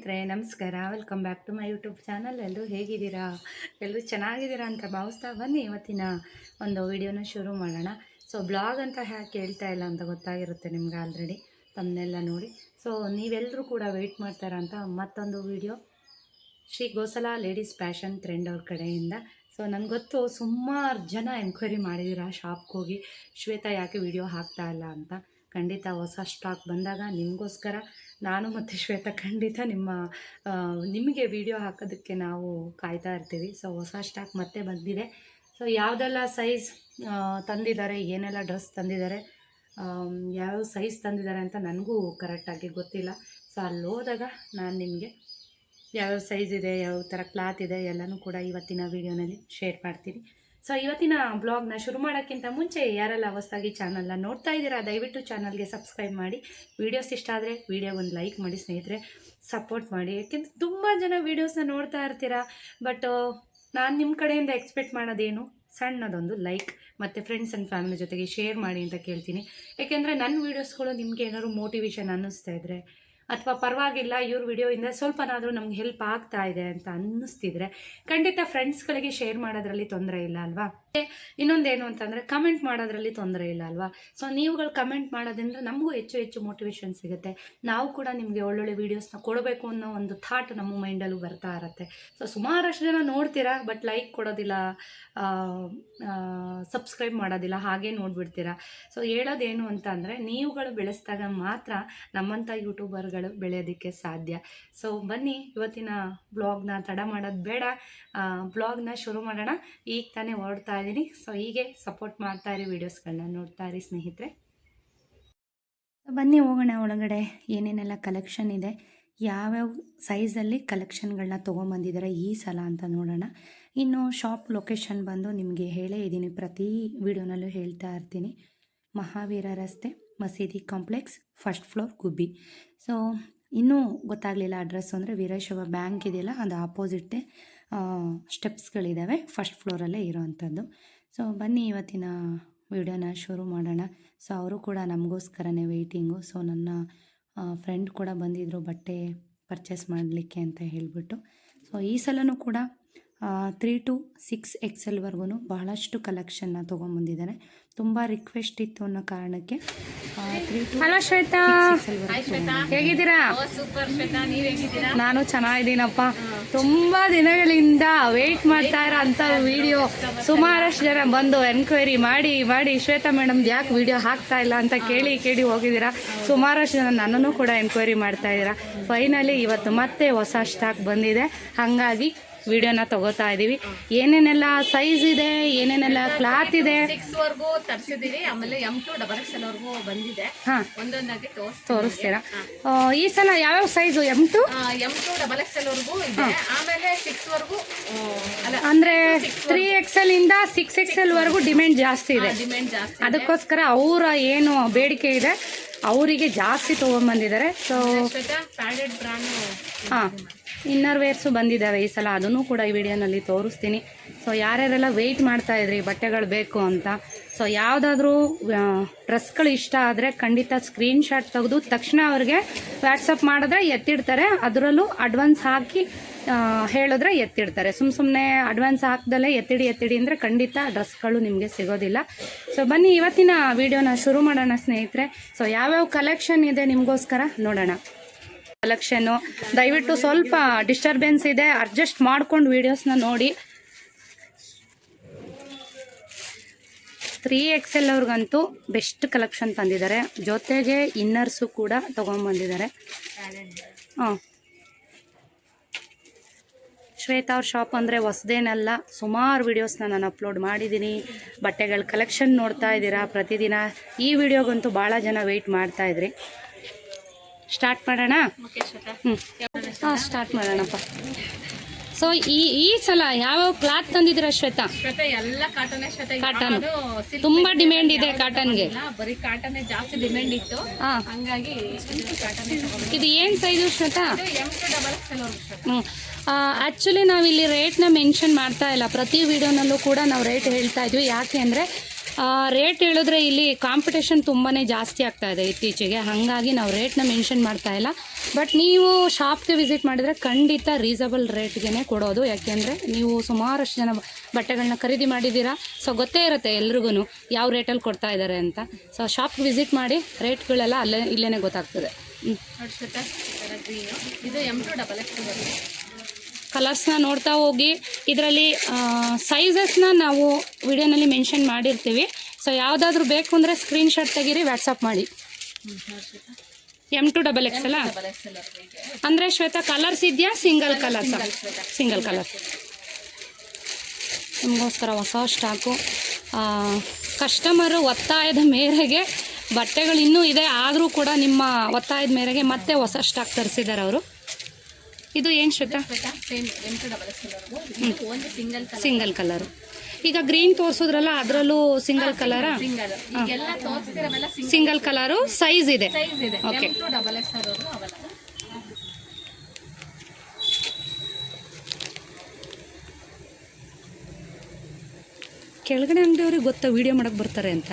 ಸ್ನೇಹಿತರೆ, ನಮಸ್ಕಾರ. Welcome back to my YouTube channel ಎಲ್ಲರೂ ಹೇಗಿದ್ದೀರಾ? ಎಲ್ಲರೂ ಚೆನ್ನಾಗಿದ್ದೀರಾ ಅಂತ ಭಾವಿಸ್ತಾ ಬನ್ನಿ ಇವತ್ತಿನ ಒಂದು ವಿಡಿಯೋನ ಶುರು ಮಾಡೋಣ. ಸೊ ಬ್ಲಾಗ್ ಅಂತ ಯಾಕೆ ಹೇಳ್ತಾ ಇಲ್ಲ ಅಂತ ಗೊತ್ತಾಗಿರುತ್ತೆ ನಿಮ್ಗೆ ಆಲ್ರೆಡಿ ತಮ್ಮನ್ನೆಲ್ಲ ನೋಡಿ. ಸೊ ನೀವೆಲ್ಲರೂ ಕೂಡ ವೆಯ್ಟ್ ಮಾಡ್ತಾರ ಅಂತ ಮತ್ತೊಂದು video. Shri Gosala ladies fashion trend ಅವ್ರ ಕಡೆಯಿಂದ. ಸೊ ನನಗೆ ಗೊತ್ತು ಸುಮಾರು ಜನ ಎನ್ಕ್ವೈರಿ ಮಾಡಿದ್ದೀರಾ ಶಾಪ್ಗೆ ಹೋಗಿ, ಶ್ವೇತಾ ಯಾಕೆ ವಿಡಿಯೋ ಹಾಕ್ತಾ ಇಲ್ಲ ಅಂತ. ಖಂಡಿತ ಹೊಸ ಸ್ಟಾಕ್ ಬಂದಾಗ ನಿಮಗೋಸ್ಕರ ನಾನು ಮತ್ತು ಶ್ವೇತಾ ಖಂಡಿತ ನಿಮ್ಮ ನಿಮಗೆ ವಿಡಿಯೋ ಹಾಕೋದಕ್ಕೆ ನಾವು ಕಾಯ್ತಾ ಇರ್ತೀವಿ. ಸೊ ಹೊಸ ಸ್ಟಾಕ್ ಮತ್ತೆ ಬಂದಿದೆ. ಸೊ ಯಾವುದೆಲ್ಲ ಸೈಜ್ ತಂದಿದ್ದಾರೆ, ಏನೆಲ್ಲ ಡ್ರೆಸ್ ತಂದಿದ್ದಾರೆ ಯಾವ ಸೈಜ್ ತಂದಿದ್ದಾರೆ ಅಂತ ನನಗೂ ಕರೆಕ್ಟಾಗಿ ಗೊತ್ತಿಲ್ಲ. ಸೊ ಅಲ್ಲಿ ಹೋದಾಗ ನಾನು ನಿಮಗೆ ಯಾವ್ಯಾವ ಸೈಜ್ ಇದೆ ಯಾವ ಥರ ಕ್ಲಾತ್ ಇದೆ ಎಲ್ಲನೂ ಕೂಡ ಇವತ್ತಿನ ವೀಡಿಯೋನಲ್ಲಿ ಶೇರ್ ಮಾಡ್ತೀನಿ. ಸೊ ಇವತ್ತಿನ ಬ್ಲಾಗ್ನ ಶುರು ಮಾಡೋಕ್ಕಿಂತ ಮುಂಚೆ ಯಾರೆಲ್ಲ ಹೊಸದಾಗಿ ಚಾನಲ್ನ ನೋಡ್ತಾ ಇದ್ದೀರಾ, ದಯವಿಟ್ಟು ಚಾನಲ್ಗೆ ಸಬ್ಸ್ಕ್ರೈಬ್ ಮಾಡಿ. ವೀಡಿಯೋಸ್ ಇಷ್ಟ ಆದರೆ ವೀಡಿಯೋಗೊಂದು ಲೈಕ್ ಮಾಡಿ, ಸ್ನೇಹಿತರೆ ಸಪೋರ್ಟ್ ಮಾಡಿ. ಯಾಕೆಂದ್ರೆ ತುಂಬ ಜನ ವೀಡಿಯೋಸ್ನ ನೋಡ್ತಾ ಇರ್ತೀರಾ ಬಟ್ ನಾನು ನಿಮ್ಮ ಕಡೆಯಿಂದ ಎಕ್ಸ್ಪೆಕ್ಟ್ ಮಾಡೋದೇನು ಸಣ್ಣದೊಂದು ಲೈಕ್ ಮತ್ತು ಫ್ರೆಂಡ್ಸ್ ಆ್ಯಂಡ್ ಫ್ಯಾಮಿಲಿ ಜೊತೆಗೆ ಶೇರ್ ಮಾಡಿ ಅಂತ ಕೇಳ್ತೀನಿ. ಯಾಕೆಂದರೆ ನನ್ನ ವೀಡಿಯೋಸ್ಗಳು ನಿಮಗೆ ಏನಾದ್ರು ಮೋಟಿವೇಶನ್ ಅನ್ನಿಸ್ತಾ ಇದ್ದರೆ ಅಥವಾ ಪರವಾಗಿಲ್ಲ, ಇವ್ರ ವಿಡಿಯೋಯಿಂದ ಸ್ವಲ್ಪನಾದರೂ ನಮ್ಗೆ ಹೆಲ್ಪ್ ಆಗ್ತಾ ಇದೆ ಅಂತ ಅನ್ನಿಸ್ತಿದ್ರೆ ಖಂಡಿತ ಫ್ರೆಂಡ್ಸ್ಗಳಿಗೆ ಶೇರ್ ಮಾಡೋದ್ರಲ್ಲಿ ತೊಂದರೆ ಇಲ್ಲ ಅಲ್ವಾ? ಇನ್ನೊಂದೇನು ಅಂತಂದರೆ ಕಮೆಂಟ್ ಮಾಡೋದ್ರಲ್ಲಿ ತೊಂದರೆ ಇಲ್ಲ ಅಲ್ವಾ? ಸೊ ನೀವುಗಳು ಕಮೆಂಟ್ ಮಾಡೋದ್ರಿಂದ ನಮಗೂ ಹೆಚ್ಚು ಹೆಚ್ಚು ಮೋಟಿವೇಶನ್ ಸಿಗುತ್ತೆ. ನಾವು ಕೂಡ ನಿಮಗೆ ಒಳ್ಳೊಳ್ಳೆ ವೀಡಿಯೋಸ್ನ ಕೊಡಬೇಕು ಅನ್ನೋ ಒಂದು ಥಾಟ್ ನಮ್ಮ ಮೈಂಡಲ್ಲೂ ಬರ್ತಾ ಇರುತ್ತೆ. ಸೊ ಸುಮಾರಷ್ಟು ಜನ ನೋಡ್ತೀರಾ ಬಟ್ ಲೈಕ್ ಕೊಡೋದಿಲ್ಲ ಸಬ್ಸ್ಕ್ರೈಬ್ ಮಾಡೋದಿಲ್ಲ, ಹಾಗೆ ನೋಡ್ಬಿಡ್ತೀರಾ? ಸೊ ಹೇಳೋದೇನು ಅಂತ ಅಂದರೆ ನೀವುಗಳು ಬೆಳೆಸಿದಾಗ ಮಾತ್ರ ನಮ್ಮಂಥ ಯೂಟ್ಯೂಬರ್ಗಳು ಬೆಳೆಯೋದಕ್ಕೆ ಸಾಧ್ಯ. ಸೊ ಬನ್ನಿ, ಇವತ್ತಿನ ಬ್ಲಾಗ್ನ ತಡ ಮಾಡೋದು ಬೇಡ. ಬ್ಲಾಗ್ನ ಶುರು ಮಾಡೋಣ. ಈಗ ತಾನೇ ಹೊರಡ್ತಾ ಇದ್ದೀನಿ. ಸೊ ಹೀಗೆ ಸಪೋರ್ಟ್ ಮಾಡ್ತಾ ಇರಿ ವೀಡಿಯೋಸ್ಗಳನ್ನ ನೋಡ್ತಾ ಇರಿ ಸ್ನೇಹಿತರೆ. ಬನ್ನಿ ಹೋಗೋಣ ಒಳಗಡೆ. ಏನೇನೆಲ್ಲ ಕಲೆಕ್ಷನ್ ಇದೆ? ಯಾವ್ಯಾವ ಸೈಜಲ್ಲಿ ಕಲೆಕ್ಷನ್ಗಳನ್ನ ತೊಗೊಂಬಂದಿದ್ದಾರೆ ಈ ಸಲ ಅಂತ ನೋಡೋಣ. ಇನ್ನು ಶಾಪ್ ಲೊಕೇಶನ್ ಬಂದು ನಿಮಗೆ ಹೇಳೇ ಇದ್ದೀನಿ. ಪ್ರತಿ ವಿಡಿಯೋನಲ್ಲೂ ಹೇಳ್ತಾ ಇರ್ತೀನಿ. ಮಹಾವೀರ ರಸ್ತೆ, ಮಸೀದಿ complex first floor Gubbi. So ಇನ್ನೂ ಗೊತ್ತಾಗಲಿಲ್ಲ ಅಡ್ರೆಸ್ಸು ಅಂದರೆ ವೀರೇಶ್ವರ ಬ್ಯಾಂಕ್ ಇದೆಯಲ್ಲ, ಅದು ಆಪೋಸಿಟ್ಟೆ ಸ್ಟೆಪ್ಸ್ಗಳಿದ್ದಾವೆ ಫಸ್ಟ್ ಫ್ಲೋರಲ್ಲೇ ಇರೋವಂಥದ್ದು. ಸೊ ಬನ್ನಿ ಇವತ್ತಿನ ವಿಡಿಯೋನ ಶುರು ಮಾಡೋಣ. ಸೊ ಅವರು ಕೂಡ ನಮಗೋಸ್ಕರನೇ ವೆಯ್ಟಿಂಗು ಸೊ ನನ್ನ ಫ್ರೆಂಡ್ ಕೂಡ ಬಂದಿದ್ದರು ಬಟ್ಟೆ ಪರ್ಚೇಸ್ ಮಾಡಲಿಕ್ಕೆ ಅಂತ ಹೇಳಿಬಿಟ್ಟು. ಸೊ ಈ ಸಲನೂ ಕೂಡ ತ್ರೀ ಟು ಸಿಕ್ಸ್ ಎಕ್ಸೆಲ್ವರೆಗೂ ಬಹಳಷ್ಟು ಕಲೆಕ್ಷನ್ನ ತೊಗೊಂಬಂದಿದ್ದಾರೆ. ತುಂಬ ರಿಕ್ವೆಸ್ಟ್ ಇತ್ತು ಅನ್ನೋ ಕಾರಣಕ್ಕೆ ಹಲೋ ಶ್ವೇತಾ. ಹೇಗಿದ್ದೀರಾ? ಸೂಪರ್ ಶ್ವೇತಾ. ನೀವ್ ಹೇಗಿದ್ದೀರಾ? ನಾನು ಚೆನ್ನಾಗಿದ್ದೀನಪ್ಪ. ತುಂಬಾ ದಿನಗಳಿಂದ ವೇಟ್ ಮಾಡ್ತಾ ಇರೋ ಅಂತ ವಿಡಿಯೋ ಸುಮಾರಷ್ಟು ಜನ ಬಂದು ಎನ್ಕ್ವೈರಿ ಮಾಡಿ ಮಾಡಿ ಶ್ವೇತಾ ಮೇಡಮ್ ಯಾಕೆ ವಿಡಿಯೋ ಹಾಕ್ತಾ ಇಲ್ಲ ಅಂತ ಕೇಳಿ ಕೇಳಿ ಹೋಗಿದ್ದೀರಾ? ಸುಮಾರಷ್ಟು ಜನ ನನ್ನನ್ನು ಕೂಡ ಎನ್ಕ್ವೈರಿ ಮಾಡ್ತಾ ಇದ್ದೀರಾ. ಫೈನಲಿ ಇವತ್ತು ಮತ್ತೆ ಹೊಸ ಸ್ಟಾಕ್ ಬಂದಿದೆ. ಹಾಗಾಗಿ ವಿಡಿಯೋನ ತಗೋತಾ ಇದ್ದೀವಿ ಏನೇನೆಲ್ಲ ಸೈಜ್ ಇದೆ ಏನೇನೆಲ್ಲ ಕ್ಲಾತ್ ಇದೆ? ಸಿಕ್ಸ್ ವರ್ಗೂ ತರ್ಸಿದೀವಿ. ಆಮೇಲೆ M to double X L ವರ್ಗೂ ಬಂದಿದೆ. ಹಾಂ. ಒಂದೊಂದಾಗಿ ತೋರಿಸ್ತೀನಿ. ತೋರಿಸ್ತೀರಾ? ಈ ಸಲ ಯಾವ್ಯಾವ size M to M to double X L ವರ್ಗೂ ಇದೆ. ಆಮೇಲೆ ಸಿಕ್ಸ್ ವರ್ಗೂ ಅಂದ್ರೆ ತ್ರೀ ಎಕ್ಸೆಲ್ ಇಂದ ಸಿಕ್ಸ್ ಎಕ್ಸೆಲ್ ವರೆಗೂ. ಡಿಮ್ಯಾಂಡ್ ಜಾಸ್ತಿ ಇದೆ. ಡಿಮ್ಯಾಂಡ್ ಜಾಸ್ತಿ ಅದಕ್ಕೋಸ್ಕರ ಅವರ ಏನು ಬೇಡಿಕೆ ಇದೆ ಅವರಿಗೆ ಜಾಸ್ತಿ ತೊಗೊಂಬಂದಿದ್ದಾರೆ ಸೊ ಹಾಂ. ಇನ್ನರ್ ವೇರ್ಸು ಬಂದಿದ್ದಾವೆ ಈ ಸಲ. ಅದನ್ನು ಕೂಡ ಈ ವಿಡಿಯೋನಲ್ಲಿ ತೋರಿಸ್ತೀನಿ. ಸೊ ಯಾರ್ಯಾರೆಲ್ಲ ವೆಯ್ಟ್ ಮಾಡ್ತಾ ಇದ್ರಿ, ಬಟ್ಟೆಗಳು ಬೇಕು ಅಂತ ಸೊ ಯಾವುದಾದ್ರೂ ಡ್ರೆಸ್ಗಳು ಇಷ್ಟ ಆದರೆ ಖಂಡಿತ ಸ್ಕ್ರೀನ್ಶಾಟ್ ತೆಗೆದು ತಕ್ಷಣ ಅವ್ರಿಗೆ ವ್ಯಾಟ್ಸಪ್ ಮಾಡಿದ್ರೆ ಎತ್ತಿಡ್ತಾರೆ. ಅದರಲ್ಲೂ ಅಡ್ವಾನ್ಸ್ ಹಾಕಿ ಹೇಳಿದ್ರೆ ಎತ್ತಿಡ್ತಾರೆ. ಸುಮ್ಮ ಸುಮ್ಮನೆ ಅಡ್ವಾನ್ಸ್ ಹಾಕ್ದಲ್ಲೇ ಎತ್ತಿಡಿ ಎತ್ತಿಡಿ ಅಂದರೆ ಖಂಡಿತ ಡ್ರೆಸ್ಗಳು ನಿಮಗೆ ಸಿಗೋದಿಲ್ಲ. ಸೊ ಬನ್ನಿ, ಇವತ್ತಿನ ವಿಡಿಯೋನ ಶುರು ಮಾಡೋಣ ಸ್ನೇಹಿತರೆ. ಸೊ ಯಾವ್ಯಾವ ಕಲೆಕ್ಷನ್ ಇದೆ ನಿಮಗೋಸ್ಕರ ನೋಡೋಣ. ಕಲೆಕ್ಷನ್ನು ದಯವಿಟ್ಟು ಸ್ವಲ್ಪ ಡಿಸ್ಟರ್ಬೆನ್ಸ್ ಇದೆ. ಅಡ್ಜಸ್ಟ್ ಮಾಡ್ಕೊಂಡು ವೀಡಿಯೋಸ್ನ ನೋಡಿ. ತ್ರೀ ಎಕ್ಸ್ ಎಲ್ ಅವ್ರಿಗಂತೂ ಬೆಸ್ಟ್ ಕಲೆಕ್ಷನ್ ತಂದಿದ್ದಾರೆ. ಜೊತೆಗೆ ಇನ್ನರ್ಸು ಕೂಡ ತೊಗೊಂಬಂದಿದ್ದಾರೆ. ಹಾಂ. ಶ್ವೇತಾ ಅವ್ರ ಶಾಪ್ ಅಂದರೆ ಹೊಸದೇನಲ್ಲ, ಸುಮಾರು ವೀಡಿಯೋಸ್ನ ನಾನು ಅಪ್ಲೋಡ್ ಮಾಡಿದ್ದೀನಿ ಬಟ್ಟೆಗಳ ಕಲೆಕ್ಷನ್ ನೋಡ್ತಾ ಇದ್ದೀರಾ ಪ್ರತಿದಿನ. ಈ ವಿಡಿಯೋಗಂತೂ ಭಾಳ ಜನ ವೆಯ್ಟ್ ಮಾಡ್ತಾ ಇದ್ರಿ. ಸ್ಟಾರ್ಟ್ ಮಾಡೋಣ? ಹ್ಞೂ ಹಾಂ ಸ್ಟಾರ್ಟ್ ಮಾಡೋಣಪ್ಪ. ಸೊ ಈ ಈ ಸಲ ಯಾವ ಕ್ಲಾತ್ ತಂದಿದ್ರ ಶ್ವೇತಾ? ಎಲ್ಲ ಕಾಟನ್ ಕಾಟನ್ ತುಂಬಾ ಡಿಮ್ಯಾಂಡ್ ಇದೆ ಕಾಟನ್ಗೆ ಬರೀ ಕಾಟನ್ ಜಾಸ್ತಿ ಡಿಮ್ಯಾಂಡ್ ಇತ್ತು. ಹಂಗಾಗಿ ಇದು ಏನ್ ಸೈಜು ಶ್ವೇತಾ? ಆ್ಯಕ್ಚುಲಿ ನಾವಿಲ್ಲಿ ರೇಟ್ನ ಮೆನ್ಷನ್ ಮಾಡ್ತಾ ಇಲ್ಲ. ಪ್ರತಿ ವಿಡಿಯೋನಲ್ಲೂ ಕೂಡ ನಾವು ರೇಟ್ ಹೇಳ್ತಾ ಇದ್ವಿ. ಯಾಕೆ ಅಂದರೆ ರೇಟ್ ಹೇಳಿದ್ರೆ ಇಲ್ಲಿ ಕಾಂಪಿಟೇಷನ್ ತುಂಬಾ ಜಾಸ್ತಿ ಆಗ್ತಾ ಇದೆ ಇತ್ತೀಚೆಗೆ. ಹಾಗಾಗಿ ನಾವು ರೇಟ್ನ ಮೆನ್ಷನ್ ಮಾಡ್ತಾ ಇಲ್ಲ. ಬಟ್ ನೀವು ಶಾಪ್ಗೆ ವಿಸಿಟ್ ಮಾಡಿದರೆ ಖಂಡಿತ ರೀಸನಬಲ್ ರೇಟ್ಗೆ ಕೊಡೋದು. ಯಾಕೆಂದರೆ ನೀವು ಸುಮಾರಷ್ಟು ಜನ ಬಟ್ಟೆಗಳನ್ನ ಖರೀದಿ ಮಾಡಿದ್ದೀರಾ? ಸೊ ಗೊತ್ತೇ ಇರುತ್ತೆ ಎಲ್ರಿಗೂ ಯಾವ ರೇಟಲ್ಲಿ ಕೊಡ್ತಾ ಇದ್ದಾರೆ ಅಂತ. ಸೊ ಶಾಪ್ಗೆ ವಿಸಿಟ್ ಮಾಡಿ ರೇಟ್ಗಳೆಲ್ಲ ಅಲ್ಲೇ ಇಲ್ಲೇ ಗೊತ್ತಾಗ್ತದೆ. ಇದು ಎಂ ಟು ಡಬಲ್ ಕಲರ್ಸ್ನ ನೋಡ್ತಾ ಹೋಗಿ, ಇದರಲ್ಲಿ ಸೈಜಸ್ನ ನಾವು ವಿಡಿಯೋನಲ್ಲಿ ಮೆನ್ಷನ್ ಮಾಡಿರ್ತೀವಿ. ಸೊ ಯಾವುದಾದ್ರೂ ಬೇಕು ಅಂದರೆ ಸ್ಕ್ರೀನ್ಶಾಟ್ ತೆಗೀರಿ ವ್ಯಾಟ್ಸಪ್ ಮಾಡಿ. ಎಂ ಟು ಡಬಲ್ ಎಕ್ಸ್ ಅಲ್ಲ? ಅಂದರೆ ಶ್ವೇತಾ ಕಲರ್ಸ್ ಇದೆಯಾ ಸಿಂಗಲ್ ಕಲರ್ಸ್ ಸಿಂಗಲ್ ಕಲರ್ ನಿಮಗೋಸ್ಕರ ಹೊಸ ಸ್ಟಾಕು. ಕಸ್ಟಮರು ಒತ್ತಾಯದ ಮೇರೆಗೆ ಬಟ್ಟೆಗಳು ಇನ್ನೂ ಇದೆ. ಆದರೂ ಕೂಡ ನಿಮ್ಮ ಒತ್ತಾಯದ ಮೇರೆಗೆ ಮತ್ತೆ ಹೊಸ ಸ್ಟಾಕ್ ತರಿಸಿದ್ದಾರೆ ಅವರು. ಇದು ಏನು Shweta? Shweta same M double X ಇದು ಒಂದು ಸಿಂಗಲ್ ಕಲರ್ ಸಿಂಗಲ್ ಕಲರ್ ಈಗ ಗ್ರೀನ್ ತೋರಿಸಿದ್ರಲ್ಲ ಅದರಲ್ಲೂ ಸಿಂಗಲ್ ಕಲರ್ ಸಿಂಗಲ್ ಈಗೆಲ್ಲ ತೋರಿಸ್ತಿರವೆಲ್ಲ ಸಿಂಗಲ್ ಸಿಂಗಲ್ ಕಲರು ಸೈಜ್ ಇದೆ. ಸೈಜ್ ಇದೆ. Okay. ಎಂ ಡಬಲ್ ಎಕ್ಸ್ ಅವೆಲ್ಲ ಕೆಳಗಡೆ ಅಂಗಡಿಯವ್ರಿಗೆ ಗೊತ್ತಾ ವಿಡಿಯೋ ಮಾಡಕ್ಕೆ ಬರ್ತಾರೆ ಅಂತ?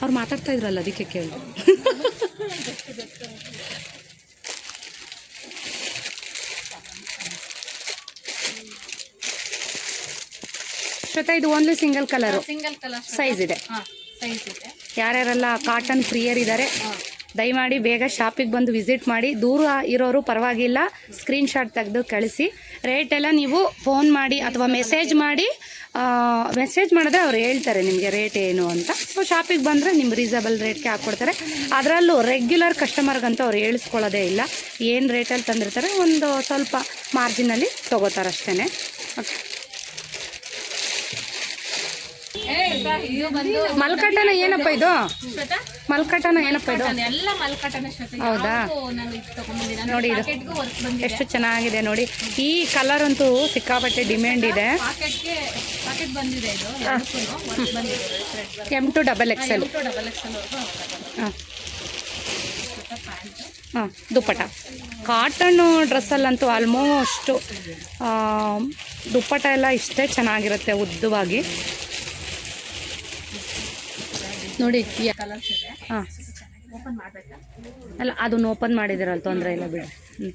ಅವ್ರು ಮಾತಾಡ್ತಾ ಇದ್ರಲ್ಲ ಅದಕ್ಕೆ ಕೇಳಿ ಶ್ವೇತಾ ಇದು only single colour single colour size ಇದೆ. ಹಾ ಸೈಜ್ ಇದೆ. ಯಾರ್ಯಾರೆಲ್ಲ ಕಾಟನ್ ಪ್ರಿಯರ್ ಇದ್ದಾರೆ ದಯಮಾಡಿ ಬೇಗ ಶಾಪಿಗೆ ಬಂದು ವಿಸಿಟ್ ಮಾಡಿ. ದೂರ ಇರೋರು ಪರವಾಗಿಲ್ಲ ಸ್ಕ್ರೀನ್ಶಾಟ್ ತೆಗೆದು ಕಳಿಸಿ. ರೇಟ್ ಎಲ್ಲ ನೀವು ಫೋನ್ ಮಾಡಿ ಅಥವಾ ಮೆಸೇಜ್ ಮಾಡಿ ಮೆಸೇಜ್ ಮಾಡಿದ್ರೆ ಅವ್ರು ಹೇಳ್ತಾರೆ ನಿಮಗೆ ರೇಟ್ ಏನು ಅಂತ. ಸೊ ಶಾಪಿಗೆ ಬಂದರೆ ನಿಮ್ಮ ರೀಸನಬಲ್ ರೇಟ್ಗೆ ಹಾಕ್ಕೊಡ್ತಾರೆ. ಅದರಲ್ಲೂ ರೆಗ್ಯುಲರ್ ಕಸ್ಟಮರ್ಗಂತೂ ಅವ್ರು ಹೇಳಿಸ್ಕೊಳ್ಳೋದೇ ಇಲ್ಲ. ಏನು ರೇಟಲ್ಲಿ ತಂದಿರ್ತಾರೆ ಒಂದು ಸ್ವಲ್ಪ ಮಾರ್ಜಿನಲ್ಲಿ ತೊಗೋತಾರೆ ಅಷ್ಟೇ ಓಕೆ ಬಂದು ಏನಪ್ಪ ಇದು? ಮಲ್ಕಟನ ಏನಪ್ಪ ಇದು? ಮಲ್ಕಟನ ಹೌದಾ? ನೋಡಿ ಇದು. ಎಷ್ಟು ಚೆನ್ನಾಗಿದೆ ನೋಡಿ. ಈ ಕಲರ್ ಅಂತೂ ಸಿಕ್ಕಾಪಟ್ಟೆ ಡಿಮ್ಯಾಂಡ್ ಇದೆ. ಎಂ ಟು ಡಬಲ್ ಎಕ್ಸೆಲ್ ಹಾಂ. ಹಾಂ. ದುಪ್ಪಟ ಕಾಟನ್ನು ಡ್ರೆಸ್ಸಲ್ಲಂತೂ ಆಲ್ಮೋಸ್ಟು ದುಪ್ಪಟ ಎಲ್ಲ ಇಷ್ಟೇ ಚೆನ್ನಾಗಿರುತ್ತೆ ಉದ್ದವಾಗಿ. ನೋಡಿ ಕಲರ್ಸ್ ಇದೆ ಹಾಂ. ಓಪನ್ ಮಾಡ್ಬೇಕಾ ಅಲ್ಲ ಅದನ್ನ ಓಪನ್ ಮಾಡಿದಿರಲ್ಲ ತೊಂದರೆ ಇಲ್ಲ ಬಿಡಿ. ಹ್ಞೂ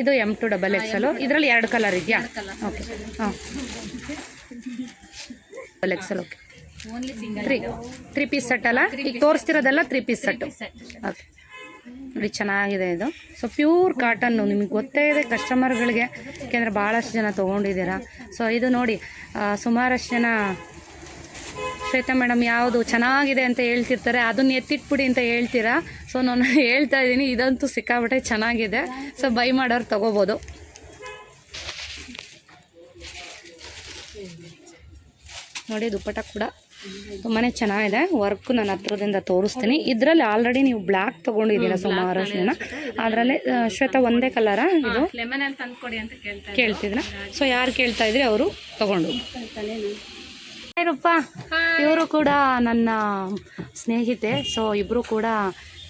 ಇದು ಎಂ ಟು ಡಬಲ್ ಎಕ್ಸಲು ಇದರಲ್ಲಿ ಎರಡು ಕಲರ್ ಇದೆಯಾ? ಓಕೆ ಹಾಂ. Double XL okay three three piece set ಅಲ್ಲ? ಈಗ ತೋರಿಸ್ತಿರೋದೆಲ್ಲ ತ್ರೀ ಪೀಸ್ ಸೆಟ್ ಓಕೆ ನೋಡಿ ಚೆನ್ನಾಗಿದೆ ಇದು. ಸೊ ಪ್ಯೂರ್ ಕಾಟನ್ನು ನಿಮಗೆ ಗೊತ್ತೇ ಇದೆ ಕಸ್ಟಮರ್ಗಳಿಗೆ ಯಾಕೆಂದರೆ ಭಾಳಷ್ಟು ಜನ ತೊಗೊಂಡಿದ್ದೀರಾ. ಸೊ ಇದು ನೋಡಿ ಸುಮಾರಷ್ಟು ಜನ ಶ್ವೇತಾ ಮೇಡಮ್ ಯಾವುದು ಚೆನ್ನಾಗಿದೆ ಅಂತ ಹೇಳ್ತಿರ್ತಾರೆ. ಅದನ್ನ ಎತ್ತಿಟ್ಬಿಡಿ ಅಂತ ಹೇಳ್ತೀರಾ? ಸೊ ನಾನು ಹೇಳ್ತಾ ಇದ್ದೀನಿ ಇದಂತೂ ಸಿಕ್ಕಾಬಿಟ್ಟೆ ಚೆನ್ನಾಗಿದೆ. ಸೊ ಬೈ ಮಾಡೋರು ತಗೋಬೋದು. ನೋಡಿ ದುಪ್ಪಟ ಕೂಡ ತುಂಬಾ ಚೆನ್ನಾಗಿದೆ. ವರ್ಕ್ ನಾನು ಹತ್ರದಿಂದ ತೋರಿಸ್ತೀನಿ. ಇದರಲ್ಲಿ ಆಲ್ರೆಡಿ ನೀವು ಬ್ಲ್ಯಾಕ್ ತೊಗೊಂಡಿದ್ದೀರಾ ಸುಮಾರಷ್ಟು ಜನ ಅದರಲ್ಲಿ ಶ್ವೇತಾ ಒಂದೇ ಕಲರಾ ಇದು? ಲೆಮನ್ ಅಂತ ಕೇಳ್ತಿದ್ರ? ಸೊ ಯಾರು ಕೇಳ್ತಾ ಇದ್ರಿ ಅವರು ತಗೊಂಡು ರೂಪ ಇವರು ಕೂಡ ನನ್ನ ಸ್ನೇಹಿತೆ. ಸೊ ಇಬ್ಬರು ಕೂಡ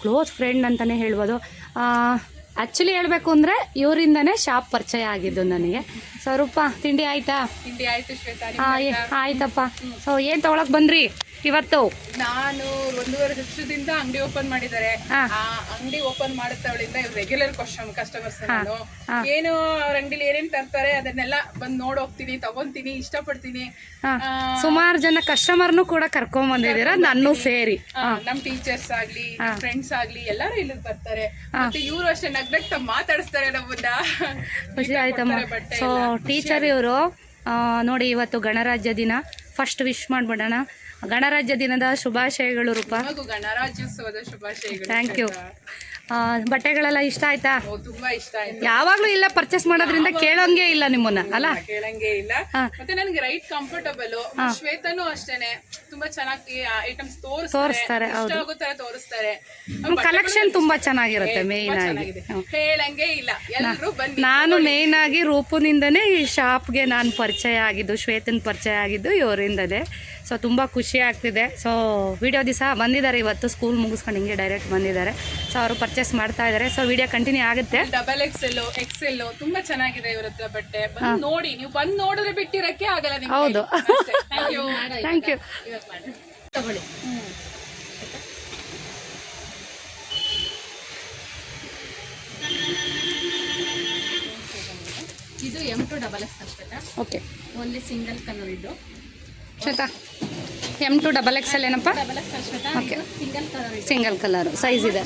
ಕ್ಲೋಸ್ ಫ್ರೆಂಡ್ ಅಂತಲೇ ಹೇಳ್ಬೋದು. ಆ್ಯಕ್ಚುಲಿ ಹೇಳಬೇಕು ಅಂದರೆ ಇವರಿಂದನೇ ಶಾಪ್ ಪರಿಚಯ ಆಗಿದ್ದು ನನಗೆ. ಸೊ ರೂಪ ತಿಂಡಿ ಆಯ್ತಾ? ತಿಂಡಿ ಆಯ್ತು ಶ್ವೇತಾ ಆಯ್ತಪ್ಪ. ಸೊ ಏನು ತೊಗೊಳಕ್ ಬಂದ್ರಿ? ಇವತ್ತು? ನಾನು ಒಂದೂವರೆ ವರ್ಷದಿಂದ ಅಂಗಡಿ ಓಪನ್ ಮಾಡಿದ್ದಾರೆ. ಆ ಅಂಗಡಿ ಓಪನ್ ಮಾಡುತ್ತವಳಿಂದ ರೆಗ್ಯುಲರ್ ಕ್ವಶನ್ ಕಸ್ಟಮರ್ಸ್ ನಾನು. ಏನು ಅವ್ರ ಅಂಗಡಿಲಿ ಏನೇನ್ ತರ್ತಾರೆ ಅದನ್ನೆಲ್ಲ ಬಂದ್ ನೋಡ್ ಹೋಗ್ತೀನಿ ತಗೊಂತೀನಿ ಇಷ್ಟಪಡ್ತೀನಿ. ಸುಮಾರು ಜನ ಕಸ್ಟಮರ್ನು ಕೂಡ ಕರ್ಕೊಂಡ್ ಬಂದಿದ್ದೀರಾ? ನನ್ನೂ ಸೇರಿ. ನಮ್ ಟೀಚರ್ಸ್ ಆಗ್ಲಿ ಫ್ರೆಂಡ್ಸ್ ಆಗ್ಲಿ ಎಲ್ಲಾರು ಇಲ್ಲಿ ಬರ್ತಾರೆ. ಮತ್ತೆ ಇವ್ರು ಅಷ್ಟೇ ನಗ್ನಗ್ತ ಮಾತಾಡಿಸ್ತಾರೆ ನಮ್ಮನ್ನ. ಖುಷಿ ಆಯ್ತಮ್ಮ. ಸೊ ಟೀಚರ್ ಇವರು ನೋಡಿ ಇವತ್ತು ಗಣರಾಜ್ಯ ದಿನ. ಫಸ್ಟ್ ವಿಶ್ ಮಾಡ್ಬಿಡೋಣ. ಗಣರಾಜ್ಯ ದಿನದ ಶುಭಾಶಯಗಳು ರೂಪ. ಹಾಗೂ ಗಣರಾಜ್ಯೋತ್ಸವದ ಶುಭಾಶಯಗಳು ಥ್ಯಾಂಕ್ ಯು ಬಟ್ಟೆಗಳೆಲ್ಲ ಇಷ್ಟ ಆಯ್ತಾ? ತುಂಬಾ ಇಷ್ಟ ಆಯ್ತು. ಯಾವಾಗಲೂ ಇಲ್ಲ ಪರ್ಚೇಸ್ ಮಾಡೋದ್ರಿಂದ ಕೇಳೋಂಗೆ ಇಲ್ಲ ನಿಮ್ಮನ್ನ ಅಲ್ಲ? ಕೇಳಂಗೆ ಇಲ್ಲ. ಮತ್ತೆ ನನಗೆ ರೈಟ್ ಕಂಫರ್ಟಬಲ್ ಶ್ವೇತನು ಅಷ್ಟೇನೆ. ತುಂಬಾ ಚೆನ್ನಾಗಿ ಐಟಮ್ಸ್ ತೋರಿಸ್ತಾರೆ, ತೋರಿಸ್ತಾರೆ ಇಷ್ಟ ಆಗೋ ತರ ತೋರಿಸ್ತಾರೆ. ಕಲೆಕ್ಷನ್ ತುಂಬಾ ಚೆನ್ನಾಗಿರುತ್ತೆ ಮೇನ್ ಆಗಿ. ಕೇಳೋಂಗೆ ಹೇಳಂಗೆ ಇಲ್ಲ. ಎಲ್ಲರೂ ಬನ್ನಿ. ನಾನು ಮೇನ್ ಆಗಿ ರೂಪುನಿಂದನೇ ಈ ಶಾಪ್ಗೆ ನಾನು ಪರಿಚಯ ಆಗಿದ್ದು ಶ್ವೇತನ್ ಪರಿಚಯ ಆಗಿದ್ದು ಇವರಿಂದನೇ. ಸೊ ತುಂಬ ಖುಷಿ ಆಗ್ತಿದೆ. ಸೊ ವಿಡಿಯೋ ದಿವಸ ಬಂದಿದ್ದಾರೆ ಇವತ್ತು. ಸ್ಕೂಲ್ ಮುಗಿಸ್ಕೊಂಡು ಹಿಂಗೆ ಡೈರೆಕ್ಟ್ ಬಂದಿದ್ದಾರೆ. ಸೊ ಅವರು ಪರ್ಚೇಸ್ ಮಾಡ್ತಾ ಇದ್ದಾರೆ. ಸೊ ವಿಡಿಯೋ ಕಂಟಿನ್ಯೂ ಆಗುತ್ತೆ. ಡಬಲ್ ಎಕ್ಸೆಲ್ ಎಕ್ಸೆಲ್ ತುಂಬಾ ಚೆನ್ನಾಗಿದೆ ಇವ್ರ ಹತ್ರ ಬಟ್ಟೆ. ನೋಡಿ ನೀವು ಬಂದು ನೋಡಿದ್ರೆ ಬಿಟ್ಟಿರಕ್ಕೆ ಆಗಲ್ಲ ಹೌದು. ಥ್ಯಾಂಕ್ ಯು ತಗೊಳ್ಳಿ. ಇದು ಎಂ ಟು ಡಬಲ್ ಎಕ್ಸ್ ಅಷ್ಟೇ. ಓಕೆ ಓನ್ಲಿ ಸಿಂಗಲ್ ಕಲರ್ ಇದು. Shweta M to double X L ಏನಪ್ಪ? Okay. ಸಿಂಗಲ್ ಕಲರ್ ಸೈಜ್ ಇದೆ.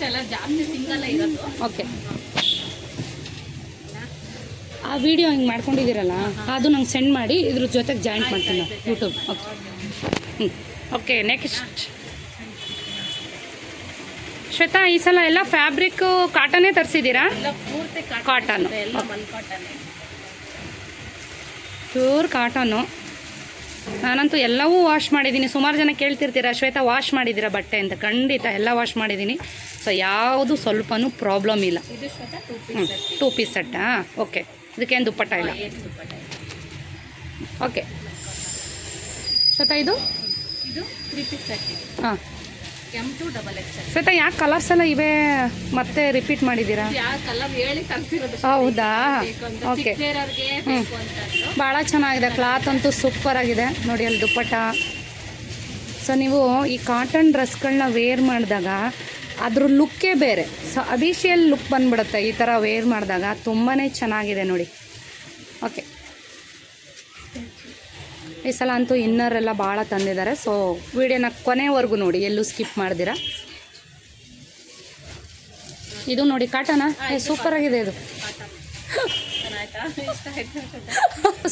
ಓಕೆ ಆ ವಿಡಿಯೋ ಹಿಂಗೆ ಮಾಡ್ಕೊಂಡಿದ್ದೀರಲ್ಲ ಅದು ನಂಗೆ ಸೆಂಡ್ ಮಾಡಿ ಇದ್ರ ಜೊತೆಗೆ ಜಾಯಿಂಟ್ ಮಾಡ್ತೀನಿ ಯೂಟ್ಯೂಬ್ ಓಕೆ ಹ್ಞೂ ಓಕೆ ನೆಕ್ಸ್ಟ್ ಶ್ವೇತಾ ಈ ಸಲ ಎಲ್ಲ ಫ್ಯಾಬ್ರಿಕ್ ಕಾಟನೇ ತರಿಸಿದ್ದೀರಾ? ಕಾಟನ್ ಪ್ಯೂರ್ ಕಾಟನು ನಾನಂತೂ ಎಲ್ಲವೂ ವಾಶ್ ಮಾಡಿದ್ದೀನಿ. ಸುಮಾರು ಜನ ಕೇಳ್ತಿರ್ತೀರ ಶ್ವೇತಾ ವಾಶ್ ಮಾಡಿದ್ದೀರಾ ಬಟ್ಟೆ ಅಂತ? ಖಂಡಿತ ಎಲ್ಲ ವಾಶ್ ಮಾಡಿದ್ದೀನಿ. ಸೊ ಯಾವುದು ಸ್ವಲ್ಪನೂ ಪ್ರಾಬ್ಲಮ್ ಇಲ್ಲ. ಹ್ಞೂ ಪೀಸ್ ಟೂ ಪೀಸ್ ಸೆಟ್ಟಾ ಓಕೆ ಇದಕ್ಕೇನು ದುಪ್ಪಟ್ಟ ಇಲ್ಲ? ಓಕೆ ಶ್ವೇತಾ ಇದೆ. ಹಾಂ. M to double X L Shweta ಯಾಕೆ ಕಲರ್ಸ್ ಎಲ್ಲ ಇವೆ ಮತ್ತೆ ರಿಪೀಟ್ ಮಾಡಿದ್ದೀರಾ? ಯಾವ ಕಲರ್ ಹೇಳಿ ತರಿಸಿರೋದು ಹೌದಾ? ಓಕೆ. ಭಾಳ ಚೆನ್ನಾಗಿದೆ ಕ್ಲಾತ್ ಅಂತೂ ಸೂಪರ್ ಆಗಿದೆ. ನೋಡಿ ಅಲ್ಲಿ ದುಪ್ಪಟ್ಟ. ಸೊ ನೀವು ಈ ಕಾಟನ್ ಡ್ರೆಸ್ಗಳನ್ನ ವೇರ್ ಮಾಡಿದಾಗ ಅದ್ರ ಲುಕ್ಕೇ ಬೇರೆ. ಸೊ ಅಡಿಷಿಯಲ್ ಲುಕ್ ಬಂದ್ಬಿಡುತ್ತೆ ಈ ಥರ ವೇರ್ ಮಾಡಿದಾಗ. ತುಂಬಾ ಚೆನ್ನಾಗಿದೆ ನೋಡಿ. ಓಕೆ ಈ ಸಲ ಅಂತೂ ಇನ್ನರ್ ಎಲ್ಲ ಭಾಳ ತಂದಿದ್ದಾರೆ. ಸೊ ವಿಡಿಯೋನ ಕೊನೆವರೆಗೂ ನೋಡಿ ಎಲ್ಲೂ ಸ್ಕಿಪ್ ಮಾಡ್ದಿರ? ಇದು ನೋಡಿ ಕಾಟನಾ? ಸೂಪರ್ ಆಗಿದೆ ಇದು.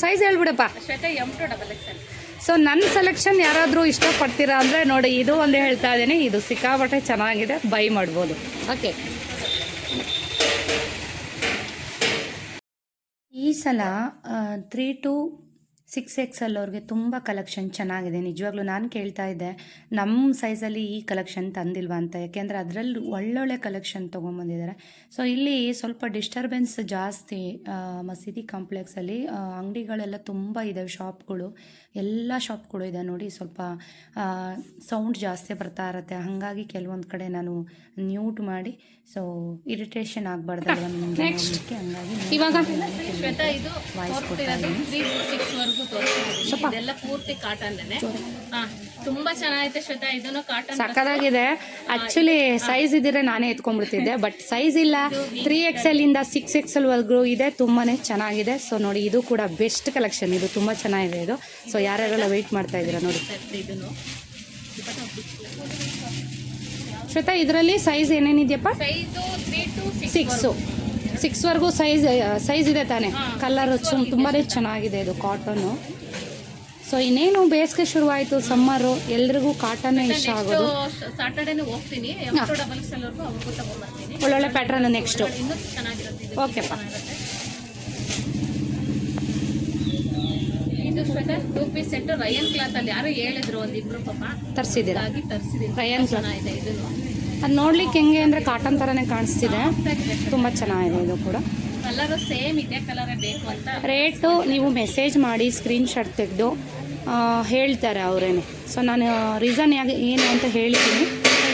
ಸೈಜ್ ಹೇಳ್ಬಿಡಪ್ಪ. ಸೊ ನನ್ನ ಸೆಲೆಕ್ಷನ್ ಯಾರಾದರೂ ಇಷ್ಟಪಡ್ತೀರಾ ಅಂದರೆ ನೋಡಿ ಇದು ಒಂದು ಹೇಳ್ತಾ ಇದ್ದೀನಿ. ಇದು ಸಿಕ್ಕಾಬಟ್ಟೆ ಚೆನ್ನಾಗಿದೆ. ಬೈ ಮಾಡ್ಬೋದು. ಓಕೆ ಈ ಸಲ ತ್ರೀ ಟು ಸಿಕ್ಸ್ ಎಕ್ಸಲ್ ಅವ್ರಿಗೆ ತುಂಬ ಕಲೆಕ್ಷನ್ ಚೆನ್ನಾಗಿದೆ. ನಿಜವಾಗ್ಲೂ ನಾನು ಕೇಳ್ತಾ ಇದ್ದೆ ನಮ್ಮ ಸೈಜಲ್ಲಿ ಈ ಕಲೆಕ್ಷನ್ ತಂದಿಲ್ವಾ ಅಂತ. ಯಾಕೆಂದರೆ ಅದರಲ್ಲಿ ಒಳ್ಳೊಳ್ಳೆ ಕಲೆಕ್ಷನ್ ತೊಗೊಂಬಂದಿದ್ದಾರೆ. ಸೊ ಇಲ್ಲಿ ಸ್ವಲ್ಪ ಡಿಸ್ಟರ್ಬೆನ್ಸ್ ಜಾಸ್ತಿ ಮಸೀದಿ ಕಾಂಪ್ಲೆಕ್ಸಲ್ಲಿ ಅಂಗಡಿಗಳೆಲ್ಲ ತುಂಬ ಇದ್ದಾವೆ ಶಾಪ್ಗಳು ಎಲ್ಲ ಶಾಪ್ಗಳು ಇದೆ ನೋಡಿ ಸ್ವಲ್ಪ ಸೌಂಡ್ ಜಾಸ್ತಿ ಬರ್ತಾ ಇರುತ್ತೆ. ಹಾಗಾಗಿ ಕೆಲವೊಂದು ಕಡೆ ನಾನು ನ್ಯೂಟ್ ಮಾಡಿ ಸೊ ಇರಿಟೇಷನ್ ಆಗಬಾರ್ದಲ್ವ ನಿಮಗೆ ಹಾಗಾಗಿ ಇವಾಗ ಶ್ವೇತಾ ಇದು ವಾಯ್ಸ್ ಕೊಡ್ತಾ ತೋರಿಸ್ತಿರೋದು ಇದೆಲ್ಲ ಪೂರ್ತಿ ತುಂಬಾ ಚೆನ್ನಾಗೈತೆ ಶ್ವೇತಾ. ಇದನ್ನು ಕಾಟನ್ ಸಕ್ಕದಾಗಿದೆ. ಆಕ್ಚುಲಿ ಸೈಜ್ ಇದ್ರೆ ನಾನೇ ಎತ್ಕೊಂಡ್ಬಿಡ್ತಿದ್ದೆ ಬಟ್ ಸೈಜ್ ಇಲ್ಲ. ತ್ರೀ ಎಕ್ಸೆಲ್ ಇಂದ. ಸಿಕ್ಸ್ ಎಕ್ಸೆಲ್ ವರ್ಗೂ ಇದೆ ತುಂಬಾನೇ ಚೆನ್ನಾಗಿದೆ. ಸೊ ನೋಡಿ ಇದು ಕೂಡ ಬೆಸ್ಟ್ ಕಲೆಕ್ಷನ್ ಇದು ತುಂಬಾ ಚೆನ್ನಾಗಿದೆ ಇದು. ಸೊ ಯಾರ್ಯಾರೆಲ್ಲ ವೆಯ್ಟ್ ಮಾಡ್ತಾ ಇದ್ದೀರಾ ನೋಡಿ. ಶ್ವೇತಾ ಇದರಲ್ಲಿ ಸೈಜ್ ಏನೇನಿದೆಯಪ್ಪ? ಸಿಕ್ಸು ಸಿಕ್ಸ್ವರೆಗೂ ಸೈಜ್ ಸೈಜ್ ಇದೆ ತಾನೇ. ಕಲರ್ ತುಂಬಾ ಚೆನ್ನಾಗಿದೆ ಇದು ಕಾಟನ್ನು ಸೊ ಇನ್ನೇನು ಬೇಸಿಗೆ ಶುರುವಾಯಿತು ಸಮ್ಮರು ಎಲ್ರಿಗೂ ಕಾಟನ್ನೇ ಇಷ್ಟ ಆಗೋದು. ಹೋಗ್ತೀನಿ. ಒಳ್ಳೊಳ್ಳೆ ಪ್ಯಾಟ್ರನ್ ನೆಕ್ಸ್ಟು ಇದು. ಓಕೆಪ್ಪ. ಇದು two piece set rayon cloth ಅಲ್ಲಿ. ಯಾರು ಹೇಳಿದ್ರು ಒಂದಿಬ್ರು ಪಾಪ. ತರಿಸಿದ್ದೀರಾ? ತರ್ಸಿದ್ರು ತರಿಸಿದೀನಿ ರಯನ್ ಕ್ಲಾತ್ ಚೆನ್ನಾಗಿದೆ ಇದನ್ನು. ಅದು ನೋಡ್ಲಿಕ್ಕೆ ಹೆಂಗೆ ಅಂದರೆ ಕಾಟನ್ ಥರನೇ ಕಾಣಿಸ್ತಿದೆ. ತುಂಬ ಚೆನ್ನಾಗಿದೆ ಇದು ಕೂಡ. ಕಲರು ಸೇಮ್ ಇದೆ ಕಲರೇ ಬೇಕು ಅಂತ. ರೇಟು ನೀವು ಮೆಸೇಜ್ ಮಾಡಿ ಸ್ಕ್ರೀನ್ಶಾಟ್ ತೆಗೆದು ಹೇಳ್ತಾರೆ ಅವರೇನೆ. ಸೊ ನಾನು ರೀಸನ್ ಯಾಕೆ ಏನು ಅಂತ ಹೇಳ್ತೀನಿ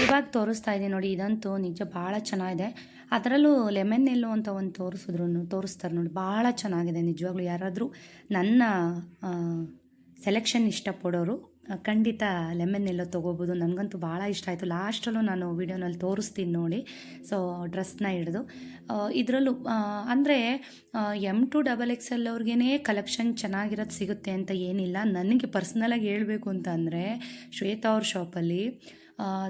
ಇವಾಗ ತೋರಿಸ್ತಾ ಇದ್ದೀನಿ ನೋಡಿ ಇದಂತೂ ನಿಜ ಭಾಳ ಚೆನ್ನಾಗಿದೆ. ಅದರಲ್ಲೂ ಲೆಮನ್ ಎಲ್ಲೋ ಅಂತ ಒಂದು ತೋರಿಸಿದ್ರು ತೋರಿಸ್ತಾರೆ ನೋಡಿ ಭಾಳ ಚೆನ್ನಾಗಿದೆ ನಿಜವಾಗ್ಲೂ. ಯಾರಾದರೂ ನನ್ನ ಸೆಲೆಕ್ಷನ್ ಇಷ್ಟಪಡೋರು ಖಂಡಿತ ಲೆಮನ್ ಎಲ್ಲೋ ತೊಗೋಬೋದು. ನನಗಂತೂ ಭಾಳ ಇಷ್ಟ ಆಯಿತು. ಲಾಸ್ಟಲ್ಲೂ ನಾನು ವೀಡಿಯೋನಲ್ಲಿ ತೋರಿಸ್ತೀನಿ ನೋಡಿ. ಸೊ ಡ್ರೆಸ್ನ ಹಿಡಿದು. ಇದರಲ್ಲೂ ಅಂದರೆ M to double X L ಅವ್ರಿಗೇ ಕಲೆಕ್ಷನ್ ಚೆನ್ನಾಗಿರೋದು ಸಿಗುತ್ತೆ ಅಂತ ಏನಿಲ್ಲ. ನನಗೆ ಪರ್ಸ್ನಲಾಗಿ ಹೇಳಬೇಕು ಅಂತ ಅಂದರೆ, ಶ್ವೇತಾ ಅವ್ರ ಶಾಪಲ್ಲಿ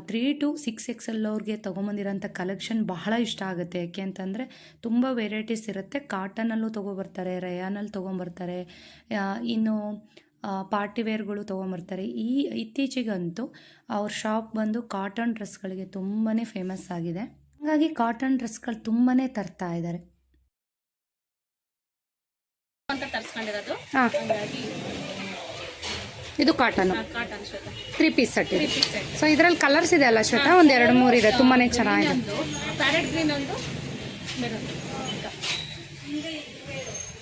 three to six X L ಅವ್ರಿಗೆ ತೊಗೊಂಬಂದಿರೋಂಥ ಕಲೆಕ್ಷನ್ ಬಹಳ ಇಷ್ಟ ಆಗುತ್ತೆ. ಯಾಕೆ ಅಂತಂದರೆ ತುಂಬ ವೆರೈಟೀಸ್ ಇರುತ್ತೆ. ಕಾಟನಲ್ಲೂ ತೊಗೊಬರ್ತಾರೆ ರಯಾನಲ್ಲಿ ತೊಗೊಂಬರ್ತಾರೆ. ಇನ್ನು ಪಾರ್ಟಿ ವೇರ್ಗಳು ತೊಗೊಂಬರ್ತಾರೆ. ಈ ಇತ್ತೀಚೆಗಂತೂ ಅವ್ರ ಶಾಪ್ ಬಂದು ಕಾಟನ್ ಡ್ರೆಸ್ಗಳಿಗೆ ತುಂಬಾ ಫೇಮಸ್ ಆಗಿದೆ. ಹಾಗಾಗಿ ಕಾಟನ್ ಡ್ರೆಸ್ಗಳು ತುಂಬಾ ತರ್ತಾ ಇದ್ದಾರೆ ಇದು cotton three piece set so ಇದರಲ್ಲಿ ಕಲರ್ಸ್ ಇದೆ ಅಲ್ಲ ಶ್ವೇತಾ? ಒಂದು ಎರಡು ಮೂರು ಇದೆ. ತುಂಬಾ ಚೆನ್ನಾಗಿದೆ.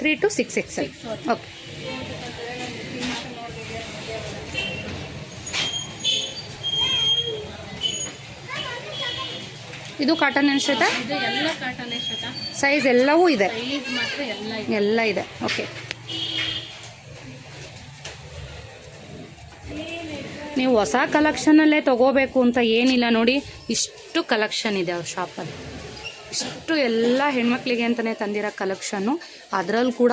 Three to six X okay ಇದು ಕಾಟನ್ ಇದು ಎಲ್ಲ ಕಾಟನ್ ಶ್ವೇತಾ. ಸೈಜ್ ಎಲ್ಲವೂ ಇದೆ. ಸೈಜ್ ಮಾತ್ರ ಎಲ್ಲ ಇದೆ. ಎಲ್ಲ ಇದೆ. ಓಕೆ ನೀವು ಹೊಸ ಕಲೆಕ್ಷನಲ್ಲೇ ತಗೋಬೇಕು ಅಂತ ಏನಿಲ್ಲ ನೋಡಿ. ಇಷ್ಟು ಕಲೆಕ್ಷನ್ ಇದೆ ಅವ್ರ ಶಾಪಲ್ಲಿ ಇಷ್ಟು ಎಲ್ಲ ಹೆಣ್ಮಕ್ಳಿಗೆ ಅಂತಲೇ ತಂದಿರೋ ಕಲೆಕ್ಷನ್ನು ಅದರಲ್ಲಿ ಕೂಡ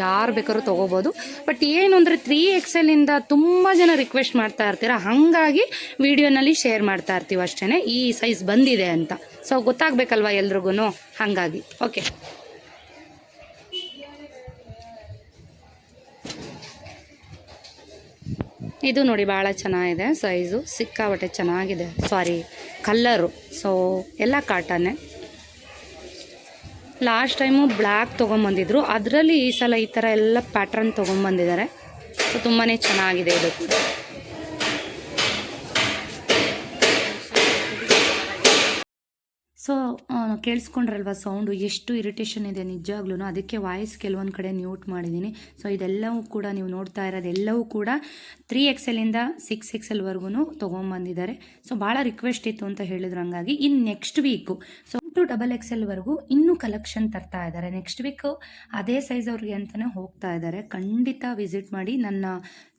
ಯಾರು ಬೇಕಾದ್ರೂ ತೊಗೋಬೋದು. ಬಟ್ ಏನು ಅಂದರೆ ತ್ರೀ ಎಕ್ಸೆಲಿಂದ ತುಂಬ ಜನ ರಿಕ್ವೆಸ್ಟ್ ಮಾಡ್ತಾ ಇರ್ತೀರ? ಹಾಗಾಗಿ ವಿಡಿಯೋನಲ್ಲಿ ಶೇರ್ ಮಾಡ್ತಾ ಇರ್ತೀವಿ ಅಷ್ಟೇ ಈ ಸೈಜ್ ಬಂದಿದೆ ಅಂತ. ಸೊ ಗೊತ್ತಾಗಬೇಕಲ್ವ ಎಲ್ರಿಗೂ ಹಾಗಾಗಿ. ಓಕೆ ಇದು ನೋಡಿ ಭಾಳ ಚೆನ್ನಾಗಿದೆ. ಸೈಜು ಸಿಕ್ಕಾಬಟ್ಟೆ ಚೆನ್ನಾಗಿದೆ. ಸಾರಿ ಕಲ್ಲರು ಸೊ ಎಲ್ಲ ಕಾಟನ್ನೇ ಲಾಸ್ಟ್ ಟೈಮು ಬ್ಲ್ಯಾಕ್ ತೊಗೊಂಬಂದಿದ್ರು. ಅದರಲ್ಲಿ ಈ ಸಲ ಈ ಥರ ಎಲ್ಲ ಪ್ಯಾಟ್ರನ್ ತೊಗೊಂಬಂದಿದ್ದಾರೆ. ಸೊ ತುಂಬಾ ಚೆನ್ನಾಗಿದೆ ಇದು. ಕೂಡ ಸೊ ಕೇಳಿಸ್ಕೊಂಡ್ರಲ್ವ ಸೌಂಡು ಎಷ್ಟು ಇರಿಟೇಷನ್ ಇದೆ ನಿಜವಾಗ್ಲೂ ಅದಕ್ಕೆ ವಾಯ್ಸ್ ಕೆಲವೊಂದು ಕಡೆ ಮ್ಯೂಟ್ ಮಾಡಿದ್ದೀನಿ. ಸೊ ಇದೆಲ್ಲವೂ ಕೂಡ ನೀವು ನೋಡ್ತಾ ಇರೋದೆಲ್ಲವೂ ಕೂಡ ತ್ರೀ ಎಕ್ಸೆಲಿಂದ ಸಿಕ್ಸ್ ಎಕ್ಸೆಲ್ವರೆಗೂ ತೊಗೊಂಬಂದಿದ್ದಾರೆ. ಸೊ ಭಾಳ ರಿಕ್ವೆಸ್ಟ್ ಇತ್ತು ಅಂತ ಹೇಳಿದ್ರು ಹಂಗಾಗಿ ಇನ್ನು next week so to double ಎಕ್ಸೆಲ್ವರೆಗೂ ಇನ್ನೂ ಕಲೆಕ್ಷನ್ ತರ್ತಾ ಇದ್ದಾರೆ. ನೆಕ್ಸ್ಟ್ ವೀಕ್ ಅದೇ ಸೈಜ್ ಅವ್ರಿಗೆ ಅಂತಲೇ ಹೋಗ್ತಾ ಇದ್ದಾರೆ. ಖಂಡಿತ ವಿಸಿಟ್ ಮಾಡಿ ನನ್ನ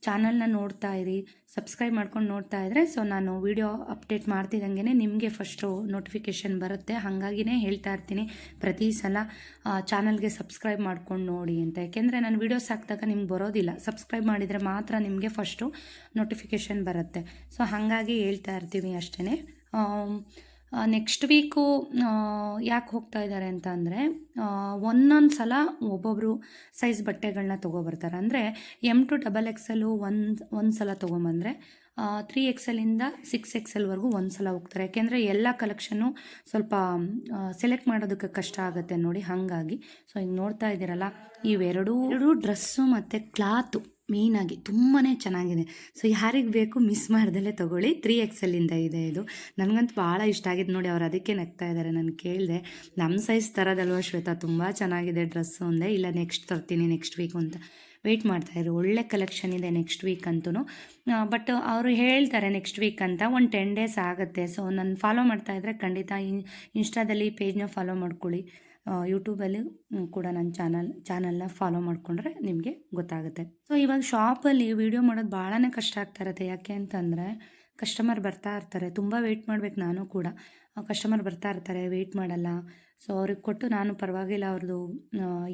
ಚಾನಲ್ನ ನೋಡ್ತಾ ಇರಿ ಸಬ್ಸ್ಕ್ರೈಬ್ ಮಾಡ್ಕೊಂಡು ನೋಡ್ತಾ ಇದ್ರೆ ಸೊ ನಾನು ವಿಡಿಯೋ ಅಪ್ಡೇಟ್ ಮಾಡ್ತಿದ್ದಂಗೆ ನಿಮಗೆ ಫಸ್ಟು ನೋಟಿಫಿಕೇಷನ್ ಬರುತ್ತೆ. ಹಾಗಾಗಿನೇ ಹೇಳ್ತಾ ಇರ್ತೀನಿ ಪ್ರತಿ ಸಲ ಚಾನಲ್ಗೆ ಸಬ್ಸ್ಕ್ರೈಬ್ ಮಾಡ್ಕೊಂಡು ನೋಡಿ ಅಂತ. ಯಾಕೆಂದರೆ ನಾನು ವೀಡಿಯೋಸ್ ಹಾಕ್ದಾಗ ನಿಮ್ಗೆ ಬರೋದಿಲ್ಲ. ಸಬ್ಸ್ಕ್ರೈಬ್ ಮಾಡಿದರೆ ಮಾತ್ರ ನಿಮಗೆ ಫಸ್ಟು ನೋಟಿಫಿಕೇಷನ್ ಬರುತ್ತೆ. ಸೊ ಹಾಗಾಗಿ ಹೇಳ್ತಾ ಇರ್ತೀವಿ ಅಷ್ಟೇ ನೆಕ್ಸ್ಟ್ ವೀಕು ಯಾಕೆ ಹೋಗ್ತಾ ಇದ್ದಾರೆ ಅಂತ ಅಂದರೆ ಒಂದೊಂದು ಸಲ ಒಬ್ಬೊಬ್ಬರು ಸೈಜ್ ಬಟ್ಟೆಗಳನ್ನ ತೊಗೊಬರ್ತಾರೆ. ಅಂದರೆ ಎಂ ಟು ಡಬಲ್ ಎಕ್ಸೆಲು ಒಂದು ಒಂದು ಸಲ ತೊಗೊಂಬಂದರೆ ತ್ರೀ ಎಕ್ಸೆಲಿಂದ ಸಿಕ್ಸ್ ಎಕ್ಸೆಲ್ವರೆಗೂ ಒಂದು ಸಲ ಹೋಗ್ತಾರೆ. ಯಾಕೆಂದರೆ ಎಲ್ಲ ಕಲೆಕ್ಷನ್ನು ಸ್ವಲ್ಪ ಸೆಲೆಕ್ಟ್ ಮಾಡೋದಕ್ಕೆ ಕಷ್ಟ ಆಗುತ್ತೆ ನೋಡಿ ಹಾಗಾಗಿ. ಸೊ ಹಿಂಗೆ ನೋಡ್ತಾ ಇದ್ದೀರಲ್ಲ, ಇವೆರಡೂ ಎರಡೂ ಡ್ರೆಸ್ಸು ಮತ್ತು ಕ್ಲಾತು ಮೇಯ್ನಾಗಿ ತುಂಬಾ ಚೆನ್ನಾಗಿದೆ. ಸೊ ಯಾರಿಗೆ ಬೇಕು ಮಿಸ್ ಮಾಡ್ದಲ್ಲೇ ತೊಗೊಳ್ಳಿ. ತ್ರೀ ಎಕ್ಸೆಲ್ಲಿಂದ ಇದೆ ಇದು. ನನಗಂತೂ ಭಾಳ ಇಷ್ಟ ಆಗಿದೆ ನೋಡಿ ಅವ್ರು ಅದಕ್ಕೆ ನಗ್ತಾ ಇದ್ದಾರೆ ನಾನು ಕೇಳಿದೆ. ನಮ್ಮ ಸೈಜ್ ತರೋದಲ್ವ ಶ್ವೇತಾ? ತುಂಬ ಚೆನ್ನಾಗಿದೆ ಡ್ರೆಸ್ಸು ಅಂದೆ ಇಲ್ಲ ನೆಕ್ಸ್ಟ್ ತರ್ತೀನಿ ನೆಕ್ಸ್ಟ್ ವೀಕ್ ಅಂತ ವೆಯ್ಟ್ ಮಾಡ್ತಾಯಿದ್ರು ಒಳ್ಳೆ ಕಲೆಕ್ಷನ್ ಇದೆ ನೆಕ್ಸ್ಟ್ ವೀಕ್ ಅಂತೂ ಬಟ್ ಅವರು ಹೇಳ್ತಾರೆ ನೆಕ್ಸ್ಟ್ ವೀಕ್ ಅಂತ. ಒಂದು ಟೆನ್ ಡೇಸ್ ಆಗುತ್ತೆ. ಸೊ ನಾನು ಫಾಲೋ ಮಾಡ್ತಾ ಇದ್ದರೆ ಖಂಡಿತ ಇನ್ಸ್ಟಾದಲ್ಲಿ ಪೇಜ್ನ ಫಾಲೋ ಮಾಡ್ಕೊಳ್ಳಿ. ಯೂಟ್ಯೂಬಲ್ಲಿ ಕೂಡ ನನ್ನ ಚಾನಲ್, ಚಾನಲ್ನ ಫಾಲೋ ಮಾಡಿಕೊಂಡ್ರೆ ನಿಮಗೆ ಗೊತ್ತಾಗುತ್ತೆ. ಸೊ ಇವಾಗ ಶಾಪಲ್ಲಿ ವೀಡಿಯೋ ಮಾಡೋದು ಭಾಳನೇ ಕಷ್ಟ ಆಗ್ತಾ ಇರುತ್ತೆ. ಯಾಕೆ ಅಂತಂದರೆ ಕಸ್ಟಮರ್ ಬರ್ತಾ ಇರ್ತಾರೆ. ತುಂಬ ವೆಯ್ಟ್ ಮಾಡ್ಬೇಕು ನಾನು ಕೂಡ. ಕಸ್ಟಮರ್ ಬರ್ತಾ ಇರ್ತಾರೆ ವೆಯ್ಟ್ ಮಾಡಲ್ಲ. ಸೊ ಅವ್ರಿಗೆ ಕೊಟ್ಟು ನಾನು ಪರವಾಗಿಲ್ಲ ಅವ್ರದ್ದು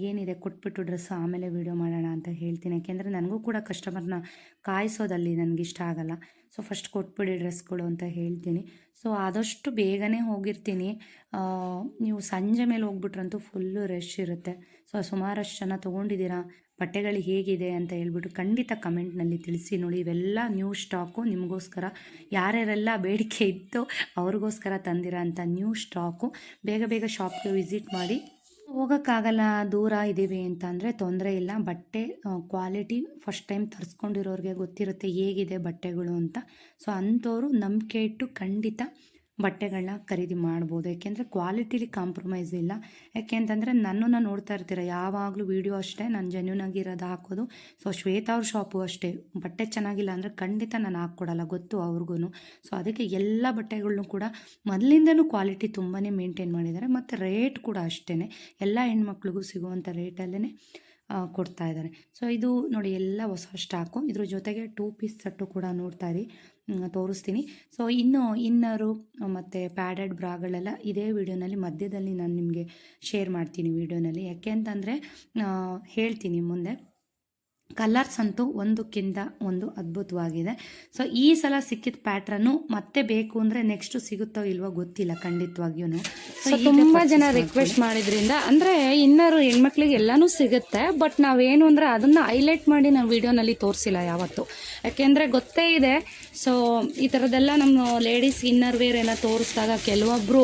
ಏನಿದೆ ಕೊಟ್ಬಿಟ್ಟು ಡ್ರೆಸ್ ಆಮೇಲೆ ವೀಡಿಯೋ ಮಾಡೋಣ ಅಂತ ಹೇಳ್ತೀನಿ. ಯಾಕೆಂದರೆ, ನನಗೂ ಕೂಡ ಕಸ್ಟಮರ್ನ ಕಾಯಿಸೋದಲ್ಲಿ ನನಗಿಷ್ಟ ಆಗಲ್ಲ. ಸೊ ಫಸ್ಟ್ ಕೊಟ್ಬಿಡಿ ಡ್ರೆಸ್ಗಳು ಅಂತ ಹೇಳ್ತೀನಿ. ಸೊ ಆದಷ್ಟು ಬೇಗನೆ ಹೋಗಿರ್ತೀನಿ. ನೀವು ಸಂಜೆ ಮೇಲೆ ಹೋಗ್ಬಿಟ್ರಂತೂ ಫುಲ್ಲು ರಶ್ ಇರುತ್ತೆ. ಸೊ ಸುಮಾರಷ್ಟು ಜನ ತೊಗೊಂಡಿದ್ದೀರಾ? ಬಟ್ಟೆಗಳು ಹೇಗಿದೆ ಅಂತ ಹೇಳ್ಬಿಟ್ಟು ಖಂಡಿತ ಕಮೆಂಟ್ನಲ್ಲಿ ತಿಳಿಸಿ ನೋಡಿ. ಇವೆಲ್ಲ ನ್ಯೂ ಸ್ಟಾಕು ನಿಮಗೋಸ್ಕರ. ಯಾರ್ಯಾರೆಲ್ಲ ಬೇಡಿಕೆ ಇತ್ತು ಅವ್ರಿಗೋಸ್ಕರ ತಂದಿರೋ ಅಂಥ ನ್ಯೂ ಸ್ಟಾಕು ಬೇಗ ಬೇಗ ಶಾಪ್ಗೆ ವಿಸಿಟ್ ಮಾಡಿ ಹೋಗೋಕ್ಕಾಗಲ್ಲ, ದೂರ ಇದ್ದೀವಿ ಅಂತ ಅಂದರೆ ತೊಂದರೆ ಇಲ್ಲ. ಬಟ್ಟೆ ಕ್ವಾಲಿಟಿ ಫಸ್ಟ್ ಟೈಮ್ ತರಿಸ್ಕೊಂಡಿರೋರಿಗೆ ಗೊತ್ತಿರುತ್ತೆ ಹೇಗಿದೆ ಬಟ್ಟೆಗಳು ಅಂತ. ಸೊ ಅಂಥವ್ರು ನಂಬಿಕೆ ಇಟ್ಟು ಖಂಡಿತ ಬಟ್ಟೆಗಳನ್ನ ಖರೀದಿ ಮಾಡ್ಬೋದು. ಯಾಕೆಂದರೆ ಕ್ವಾಲಿಟಿಲಿ ಕಾಂಪ್ರಮೈಸ್ ಇಲ್ಲ. ಯಾಕೆ ಅಂತಂದರೆ ನನ್ನನ್ನು ನೋಡ್ತಾ ಇರ್ತೀರ, ಯಾವಾಗಲೂ ವೀಡಿಯೋ ಅಷ್ಟೇ, ನಾನು ಜೆನ್ಯೂನ್ ಆಗಿರೋದು ಹಾಕೋದು. ಸೊ ಶ್ವೇತಾ ಅವ್ರ ಶಾಪು ಅಷ್ಟೇ. ಬಟ್ಟೆ ಚೆನ್ನಾಗಿಲ್ಲ ಅಂದರೆ ಖಂಡಿತ ನಾನು ಹಾಕ್ಕೊಡಲ್ಲ, ಗೊತ್ತು ಅವ್ರಿಗೂ ಸೊ ಅದಕ್ಕೆ ಎಲ್ಲ ಬಟ್ಟೆಗಳನ್ನೂ ಕೂಡ ಮೊದಲಿಂದನೂ ಕ್ವಾಲಿಟಿ ತುಂಬಾ ಮೇಂಟೈನ್ ಮಾಡಿದ್ದಾರೆ ಮತ್ತು ರೇಟ್ ಕೂಡ ಅಷ್ಟೇ ಎಲ್ಲ ಹೆಣ್ಮಕ್ಳಿಗೂ ಸಿಗುವಂಥ ರೇಟಲ್ಲೇ ಕೊಡ್ತಾ ಇದ್ದಾರೆ. ಸೊ ಇದು ನೋಡಿ ಎಲ್ಲ ಹೊಸ ಸ್ಟಾಕು. ಇದ್ರ ಜೊತೆಗೆ ಟೂ ಪೀಸ್ ಸೆಟ್ಟು ಕೂಡ ನೋಡ್ತಾ ಇರಿ. ತೋರಿಸ್ತೀನಿ. ಸೊ ಇನ್ನು ಇನ್ನರು ಮತ್ತು ಪ್ಯಾಡೆಡ್ ಬ್ರಾಗಳೆಲ್ಲ ಇದೇ ವಿಡಿಯೋನಲ್ಲಿ ಮಧ್ಯದಲ್ಲಿ ನಾನು ನಿಮಗೆ ಶೇರ್ ಮಾಡ್ತೀನಿ ವಿಡಿಯೋನಲ್ಲಿ. ಯಾಕೆ ಅಂತಂದರೆ ಹೇಳ್ತೀನಿ ಮುಂದೆ. ಕಲರ್ಸ್ ಅಂತೂ ಒಂದಕ್ಕಿಂತ ಒಂದು ಅದ್ಭುತವಾಗಿದೆ. ಸೊ ಈ ಸಲ ಸಿಕ್ಕಿದ ಪ್ಯಾಟ್ರನ್ನು ಮತ್ತೆ ಬೇಕು ಅಂದರೆ ನೆಕ್ಸ್ಟ್ ಸಿಗುತ್ತೋ ಇಲ್ವೋ ಗೊತ್ತಿಲ್ಲ ಖಂಡಿತವಾಗಿಯೂ. ಸೊ ತುಂಬ ಜನ ರಿಕ್ವೆಸ್ಟ್ ಮಾಡಿದ್ರಿಂದ ಅಂದರೆ ಇನ್ನರು ಹೆಣ್ಮಕ್ಳಿಗೆ ಎಲ್ಲನೂ ಸಿಗುತ್ತೆ ಬಟ್ ನಾವೇನು ಅಂದರೆ ಅದನ್ನು ಹೈಲೈಟ್ ಮಾಡಿ ನಾವು ವಿಡಿಯೋನಲ್ಲಿ ತೋರಿಸಿಲ್ಲ ಯಾವತ್ತು. ಯಾಕೆಂದರೆ ಗೊತ್ತೇ ಇದೆ ಸೊ ಈ ಥರದ್ದೆಲ್ಲ ನಮ್ಮ ಲೇಡೀಸ್ ಇನ್ನರ್ ವೇರ್ ಏನೋ ತೋರಿಸಿದಾಗ ಕೆಲವೊಬ್ಬರು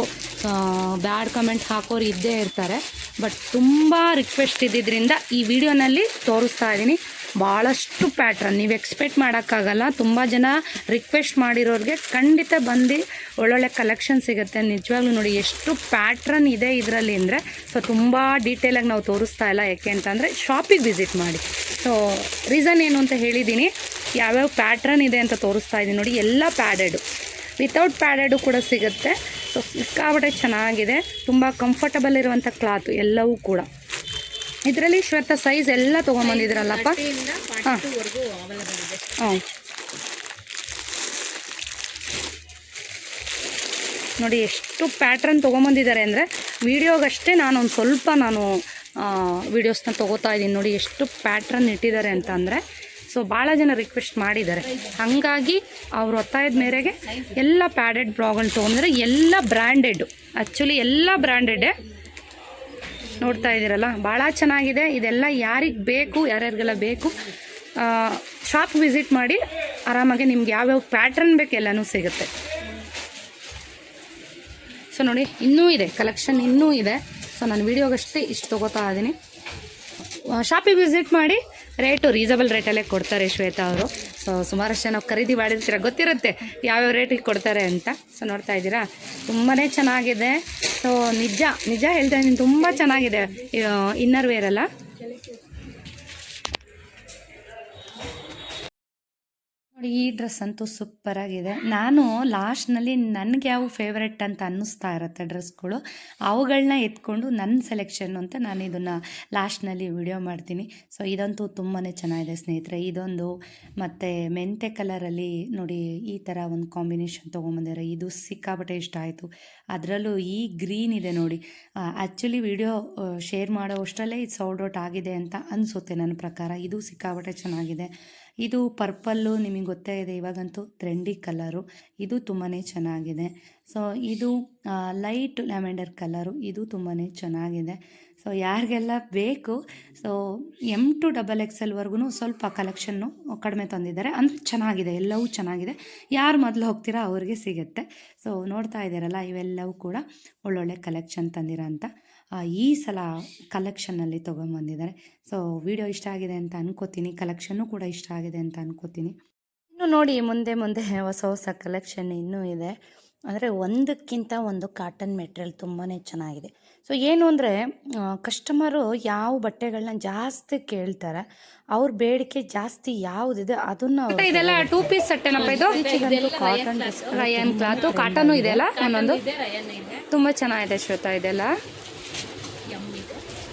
ಬ್ಯಾಡ್ ಕಮೆಂಟ್ ಹಾಕೋರು ಇದ್ದೇ ಇರ್ತಾರೆ ಬಟ್ ತುಂಬ ರಿಕ್ವೆಸ್ಟ್ ಇದ್ದಿದ್ದರಿಂದ ಈ ವಿಡಿಯೋನಲ್ಲಿ ತೋರಿಸ್ತಾ ಇದ್ದೀನಿ. ಭಾಳಷ್ಟು ಪ್ಯಾಟ್ರನ್ ನೀವು ಎಕ್ಸ್ಪೆಕ್ಟ್ ಮಾಡೋಕ್ಕಾಗಲ್ಲ. ತುಂಬ ಜನ ರಿಕ್ವೆಸ್ಟ್ ಮಾಡಿರೋರಿಗೆ ಖಂಡಿತ ಬಂದು ಒಳ್ಳೊಳ್ಳೆ ಕಲೆಕ್ಷನ್ ಸಿಗುತ್ತೆ. ನಿಜವಾಗ್ಲೂ ನೋಡಿ, ಎಷ್ಟು ಪ್ಯಾಟ್ರನ್ ಇದೆ ಇದರಲ್ಲಿ ಅಂದರೆ ಸೊ ತುಂಬ ಡೀಟೇಲಾಗಿ ನಾವು ತೋರಿಸ್ತಾ ಇಲ್ಲ ಯಾಕೆ ಅಂತಂದರೆ ಶಾಪಿಗೆ ವಿಸಿಟ್ ಮಾಡಿ. ಸೊ ರೀಸನ್ ಏನು ಅಂತ ಹೇಳಿದ್ದೀನಿ ಯಾವ್ಯಾವ ಪ್ಯಾಟ್ರನ್ ಇದೆ ಅಂತ ತೋರಿಸ್ತಾ ಇದ್ದೀನಿ ನೋಡಿ, ಎಲ್ಲ ಪ್ಯಾಡೆಡು ವಿತೌಟ್ ಪ್ಯಾಡೆಡು ಕೂಡ ಸಿಗುತ್ತೆ. ಸೊ ಸಿಕ್ಕಾಪಟ್ಟೆ ಚೆನ್ನಾಗಿದೆ. ತುಂಬ ಕಂಫರ್ಟಬಲ್ ಇರುವಂಥ ಕ್ಲಾತು ಎಲ್ಲವೂ ಕೂಡ. ಇದರಲ್ಲಿ ಶ್ವೇತ ಸೈಜ್ ಎಲ್ಲ ತಗೊಂಬಂದಿದ್ರಲ್ಲಪ್ಪ? ಹಾಂ. ಹಾಂ. ನೋಡಿ ಎಷ್ಟು ಪ್ಯಾಟ್ರನ್ ತೊಗೊಂಬಂದಿದ್ದಾರೆ ಅಂದರೆ ವೀಡಿಯೋಗಷ್ಟೇ ನಾನೊಂದು ಸ್ವಲ್ಪ ನಾನು ವೀಡಿಯೋಸ್ನ ತೊಗೋತಾ ಇದ್ದೀನಿ. ನೋಡಿ ಎಷ್ಟು ಪ್ಯಾಟ್ರನ್ ಇಟ್ಟಿದ್ದಾರೆ ಅಂತ ಅಂದರೆ ಸೊ ಭಾಳ ಜನ ರಿಕ್ವೆಸ್ಟ್ ಮಾಡಿದ್ದಾರೆ. ಹಾಗಾಗಿ ಅವ್ರ ಒತ್ತಾಯದ ಮೇರೆಗೆ ಎಲ್ಲ ಪ್ಯಾಡೆಡ್ ಬ್ರಾಗಳು ತೊಗೊಂಡಿದ್ರೆ ಎಲ್ಲ ಬ್ರ್ಯಾಂಡೆಡ್ಡು ಆ್ಯಕ್ಚುಲಿ ಎಲ್ಲ ಬ್ರ್ಯಾಂಡೆಡೇ ನೋಡ್ತಾ ಇದ್ದೀರಲ್ಲ? ಭಾಳ ಚೆನ್ನಾಗಿದೆ. ಇದೆಲ್ಲ ಯಾರಿಗೆ ಬೇಕು, ಯಾರ್ಯಾರಿಗೆಲ್ಲ ಬೇಕು ಶಾಪ್ ವಿಸಿಟ್ ಮಾಡಿ ಆರಾಮಾಗಿ ನಿಮ್ಗೆ ಯಾವ್ಯಾವ ಪ್ಯಾಟ್ರನ್ ಬೇಕು ಎಲ್ಲನೂ ಸಿಗುತ್ತೆ. ಸೊ ನೋಡಿ, ಇನ್ನೂ ಇದೆ ಕಲೆಕ್ಷನ್ ಇನ್ನೂ ಇದೆ. ಸೊ ನಾನು ವೀಡಿಯೋಗಷ್ಟೇ ಇಷ್ಟು ತೊಗೋತಾ ಇದ್ದೀನಿ ಶಾಪಿಗೆ ವಿಸಿಟ್ ಮಾಡಿ ರೇಟು ರೀಸಬಲ್ ರೇಟಲ್ಲೇ ಕೊಡ್ತಾರೆ ಶ್ವೇತಾ ಅವರು. ಸೊ ಸುಮಾರಷ್ಟು ಜನ ಖರೀದಿ ಮಾಡಿರ್ತೀರ, ಗೊತ್ತಿರುತ್ತೆ ಯಾವ್ಯಾವ ರೇಟಿಗೆ ಕೊಡ್ತಾರೆ ಅಂತ. ಸೊ ನೋಡ್ತಾ ಇದ್ದೀರಾ? ತುಂಬಾ ಚೆನ್ನಾಗಿದೆ. ಸೊ ನಿಜ ನಿಜ ಹೇಳ್ತಾ ಇದ್ದೀನಿ, ತುಂಬ ಚೆನ್ನಾಗಿದೆ. ಇನ್ನರ್ ವೇರ್ ಅಲ್ಲ. ಈ ಡ್ರೆಸ್ ಅಂತೂ ಸೂಪರ್ ಆಗಿದೆ. ನಾನು ಲಾಸ್ಟ್ನಲ್ಲಿ ನನಗೆ ಯಾವ ಫೇವ್ರೆಟ್ ಅಂತ ಅನ್ನಿಸ್ತಾ ಇರುತ್ತೆ ಡ್ರೆಸ್ಗಳು ಅವುಗಳನ್ನ ಎತ್ಕೊಂಡು ನನ್ನ ಸೆಲೆಕ್ಷನ್ ಅಂತ ನಾನು ಇದನ್ನು ಲಾಸ್ಟ್ನಲ್ಲಿ ವಿಡಿಯೋ ಮಾಡ್ತೀನಿ. ಸೊ ಇದಂತೂ ತುಂಬಾ ಚೆನ್ನಾಗಿದೆ ಸ್ನೇಹಿತರೆ. ಇದೊಂದು ಮತ್ತು ಮೆಂತೆ ಕಲರಲ್ಲಿ ನೋಡಿ, ಈ ಥರ ಒಂದು ಕಾಂಬಿನೇಷನ್ ತೊಗೊಂಬಂದಿರೋ ಇದು ಸಿಕ್ಕಾಪಟ್ಟೆ ಇಷ್ಟ ಆಯಿತು. ಅದರಲ್ಲೂ ಈ ಗ್ರೀನ್ ಇದೆ ನೋಡಿ. ಆ್ಯಕ್ಚುಲಿ ವಿಡಿಯೋ ಶೇರ್ ಮಾಡೋ ಅಷ್ಟರಲ್ಲೇ ಇದು ಸೌಲ್ಡ್ ಔಟ್ ಆಗಿದೆ ಅಂತ ಅನಿಸುತ್ತೆ ನನ್ನ ಪ್ರಕಾರ. ಇದು ಸಿಕ್ಕಾಪಟ್ಟೆ ಚೆನ್ನಾಗಿದೆ. ಇದು ಪರ್ಪಲ್ಲು ನಿಮಗೆ ಗೊತ್ತೇ ಇದೆ, ಇವಾಗಂತೂ ಟ್ರೆಂಡಿ ಕಲರು ಇದು ತುಂಬಾ ಚೆನ್ನಾಗಿದೆ. ಸೊ ಇದು ಲೈಟ್ ಲ್ಯಾವೆಂಡರ್ ಕಲರು ಇದು ತುಂಬಾ ಚೆನ್ನಾಗಿದೆ. ಸೊ ಯಾರಿಗೆಲ್ಲ ಬೇಕು so M to double X ಎಲ್ವರೆಗೂ ಸ್ವಲ್ಪ ಕಲೆಕ್ಷನ್ನು ಕಡಿಮೆ ತಂದಿದ್ದಾರೆ. ಅಂದರೆ ಚೆನ್ನಾಗಿದೆ, ಎಲ್ಲವೂ ಚೆನ್ನಾಗಿದೆ. ಯಾರು ಮೊದಲು ಹೋಗ್ತೀರಾ ಅವ್ರಿಗೆ ಸಿಗುತ್ತೆ. ಸೊ ನೋಡ್ತಾ ಇದ್ದೀರಲ್ಲ, ಇವೆಲ್ಲವೂ ಕೂಡ ಒಳ್ಳೊಳ್ಳೆ ಕಲೆಕ್ಷನ್ ತಂದಿರೋ ಅಂತ. ಈ ಸಲ ಕಲೆಕ್ಷನಲ್ಲಿ ತೊಗೊಂಬಂದಿದ್ದಾರೆ ಸೊ ವಿಡಿಯೋ ಇಷ್ಟ ಆಗಿದೆ ಅಂತ ಅನ್ಕೋತೀನಿ. ಕಲೆಕ್ಷನ್ನು ಕೂಡ ಇಷ್ಟ ಆಗಿದೆ ಅಂತ ಅನ್ಕೋತೀನಿ. ಇನ್ನು ನೋಡಿ ಮುಂದೆ ಮುಂದೆ ಹೊಸ ಹೊಸ ಕಲೆಕ್ಷನ್ ಇನ್ನೂ ಇದೆ. ಅಂದರೆ ಒಂದಕ್ಕಿಂತ ಒಂದು ಕಾಟನ್ ಮೆಟೀರಿಯಲ್ ತುಂಬಾ ಚೆನ್ನಾಗಿದೆ. ಸೊ ಏನು ಅಂದರೆ ಕಸ್ಟಮರು ಯಾವ ಬಟ್ಟೆಗಳನ್ನ ಜಾಸ್ತಿ ಕೇಳ್ತಾರೆ ಅವ್ರ ಬೇಡಿಕೆ ಜಾಸ್ತಿ ಯಾವುದಿದೆ ಅದನ್ನು ಇದೆಲ್ಲ ಟೂ ಪೀಸ್ ಸೆಟ್ ಏನಪ್ಪ ಇದು? ಕಾಟನ್ ರಯನ್ ಕ್ಲಾತು ಕಾಟನು ಇದೆ ಅಲ್ಲ ಒಂದೊಂದು. ಇದೆ ರಯನ್ ಇದೆ. ತುಂಬ ಚೆನ್ನಾಗಿದೆ ಶ್ವೇತಾ ಇದೆಲ್ಲ.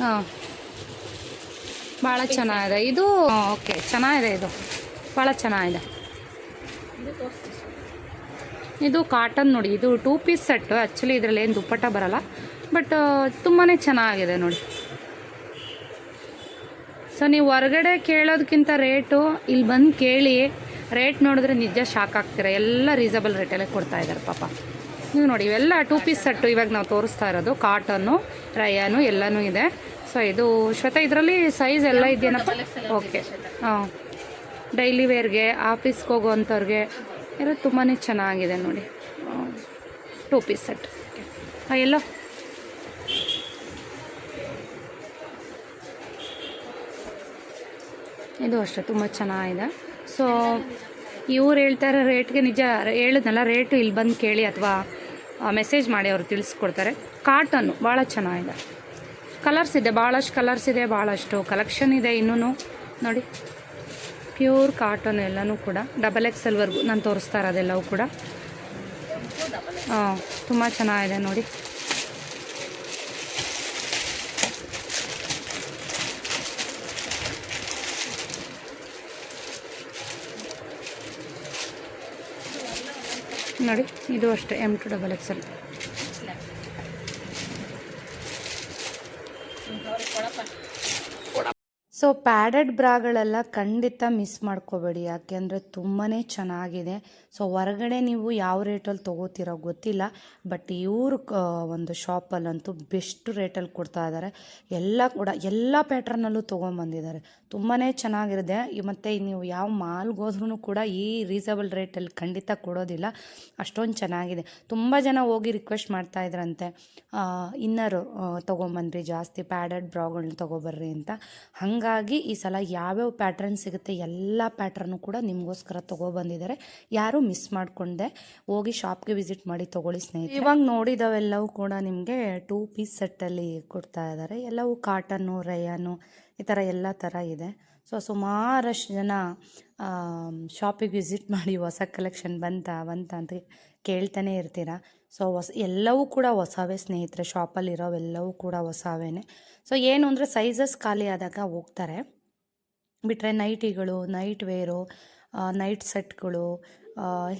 ಹಾಂ. ಭಾಳ ಚೆನ್ನಾಗಿದೆ. ಇದು, ಓಕೆ, ಚೆನ್ನಾಗಿದೆ ಇದು. ಭಾಳ ಚೆನ್ನಾಗಿದೆ. ಇದು ಕಾಟನ್ ನೋಡಿ, ಇದು ಟೂ ಪೀಸ್ ಸೆಟ್ ಆ್ಯಕ್ಚುಲಿ ಇದರಲ್ಲಿ ಏನು ದುಪ್ಪಟ್ಟ ಬರಲ್ಲ. ಬಟ್ ತುಂಬಾ ಚೆನ್ನಾಗಿದೆ ನೋಡಿ. ಸೊ ನೀವು ಹೊರಗಡೆ ಕೇಳೋದಕ್ಕಿಂತ ರೇಟು ಇಲ್ಲಿ ಬಂದು ಕೇಳಿ. ರೇಟ್ ನೋಡಿದ್ರೆ ನಿಜ ಶಾಕ್ ಆಗ್ತೀರ? ಎಲ್ಲ ರೀಸಬಲ್ ರೇಟಲ್ಲೇ ಕೊಡ್ತಾ ಇದ್ದಾರೆ ಪಾಪ. ನೀವು ನೋಡಿ ಇವೆಲ್ಲ ಟೂ ಪೀಸ್ ಸೆಟ್ಟು ಇವಾಗ ನಾವು ತೋರಿಸ್ತಾ ಇರೋದು ಕಾಟನ್ನು ರಯಾನು ಎಲ್ಲನೂ ಇದೆ. ಸೊ ಇದು ಶ್ವೇತ ಇದರಲ್ಲಿ ಸೈಜ್ ಎಲ್ಲ ಇದೆಯೇನಪ್ಪ? ಓಕೆ ಹಾಂ. ಡೈಲಿ ವೇರ್ಗೆ ಆಫೀಸ್ಗೆ ಹೋಗೋವಂಥವ್ರಿಗೆ ಎಲ್ಲ ತುಂಬಾ ಚೆನ್ನಾಗಿದೆ ನೋಡಿ. ಟೂ ಪೀಸ್ ಸೆಟ್ ಹಾಂ ಎಲ್ಲೋ. ಇದು ಅಷ್ಟೇ ತುಂಬ ಚೆನ್ನಾಗಿದೆ. ಸೊ ಇವ್ರು ಹೇಳ್ತಾರೆ ರೇಟ್ಗೆ ನಿಜ, ಹೇಳಿದ್ನಲ್ಲ, ರೇಟು ಇಲ್ಲಿ ಬಂದು ಕೇಳಿ ಅಥವಾ ಮೆಸೇಜ್ ಮಾಡಿ ಅವರು ತಿಳಿಸ್ಕೊಡ್ತಾರೆ. ಕಾಟನ್ನು ಭಾಳ ಚೆನ್ನಾಗಿದೆ. ಕಲರ್ಸ್ ಇದೆ, ಭಾಳಷ್ಟು ಕಲರ್ಸ್ ಇದೆ, ಭಾಳಷ್ಟು ಕಲೆಕ್ಷನ್ ಇದೆ ಇನ್ನೂ ನೋಡಿ ಪ್ಯೂರ್ ಕಾಟನ್ ಎಲ್ಲನೂ ಕೂಡ ಡಬಲ್ ಎಕ್ಸ್ ಎಲ್ವರೆಗೂ ನಾನು ತೋರಿಸ್ತಾ ಇರೋದೆಲ್ಲವೂ ಕೂಡ. ಹಾಂ ತುಂಬ ಚೆನ್ನಾಗಿದೆ ನೋಡಿ. ನೋಡಿ, ಇದು ಅಷ್ಟೇ M to double X L so padded ಬ್ರಾಗಳೆಲ್ಲ ಖಂಡಿತ ಮಿಸ್ ಮಾಡ್ಕೋಬೇಡಿ, ಯಾಕೆಂದರೆ ತುಂಬಾ ಚೆನ್ನಾಗಿದೆ. ಸೊ ಹೊರಗಡೆ ನೀವು ಯಾವ ರೇಟಲ್ಲಿ ತೊಗೋತೀರೋ ಗೊತ್ತಿಲ್ಲ ಬಟ್ ಇವರು ಒಂದು ಶಾಪಲ್ಲಂತೂ ಬೆಸ್ಟ್ ರೇಟಲ್ಲಿ ಕೊಡ್ತಾ ಇದ್ದಾರೆ. ಎಲ್ಲ ಕೂಡ, ಎಲ್ಲ ಪ್ಯಾಟ್ರನಲ್ಲೂ ತೊಗೊಂಬಂದಿದ್ದಾರೆ. ತುಂಬಾ ಚೆನ್ನಾಗಿರುತ್ತೆ. ಮತ್ತು ನೀವು ಯಾವ ಮಾಲ್ಗೆ ಹೋದ್ರೂ ಕೂಡ ಈ ರೀಸನಬಲ್ ರೇಟಲ್ಲಿ ಖಂಡಿತ ಕೊಡೋದಿಲ್ಲ. ಅಷ್ಟೊಂದು ಚೆನ್ನಾಗಿದೆ. ತುಂಬ ಜನ ಹೋಗಿ ರಿಕ್ವೆಸ್ಟ್ ಮಾಡ್ತಾ ಇದ್ರಂತೆ. ಇನ್ನರು ತೊಗೊಂಬನ್ರಿ ಜಾಸ್ತಿ ಪ್ಯಾಡೆಡ್ ಬ್ರಾಗಳನ್ನ ತೊಗೊಬರ್ರಿ ಅಂತ. ಹಾಗಾಗಿ ಈ ಸಲ ಯಾವ್ಯಾವ ಪ್ಯಾಟ್ರನ್ ಸಿಗುತ್ತೆ ಎಲ್ಲ ಪ್ಯಾಟ್ರನ್ನು ಕೂಡ ನಿಮಗೋಸ್ಕರ ತೊಗೊಬಂದಿದ್ದಾರೆ. ಯಾರೂ ಮಿಸ್ ಮಾಡಿಕೊಂಡೆ. ಹೋಗಿ ಶಾಪ್ಗೆ ವಿಸಿಟ್ ಮಾಡಿ ತೊಗೊಳ್ಳಿ ಸ್ನೇಹಿತರೆ. ಇವಾಗ ನೋಡಿದವೆಲ್ಲವೂ ಕೂಡ ನಿಮಗೆ ಟೂ ಪೀಸ್ ಸೆಟ್ಟಲ್ಲಿ ಕೊಡ್ತಾ ಇದ್ದಾರೆ. ಎಲ್ಲವೂ ಕಾಟನ್ನು ರಯಾನು ಈ ಥರ ಎಲ್ಲ ಥರ ಇದೆ. ಸೊ, ಸುಮಾರಷ್ಟು ಜನ ಶಾಪಿಗೆ ವಿಸಿಟ್ ಮಾಡಿ ಹೊಸ ಕಲೆಕ್ಷನ್ ಬಂತ ಬಂತ ಅಂತ ಕೇಳ್ತಾನೆ ಇರ್ತೀರ? ಸೊ, ಹೊಸ, ಎಲ್ಲವೂ ಕೂಡ ಹೊಸವೇ ಸ್ನೇಹಿತರೆ. ಶಾಪಲ್ಲಿರೋವೆಲ್ಲವೂ ಕೂಡ ಹೊಸವೇ ಸೊ, ಏನು ಅಂದರೆ ಸೈಜಸ್ ಖಾಲಿ ಆದಾಗ ಹೋಗ್ತಾರೆ. ಬಿಟ್ಟರೆ ನೈಟಿಗಳು ನೈಟ್ ವೇರು ನೈಟ್ ಸೆಟ್ಗಳು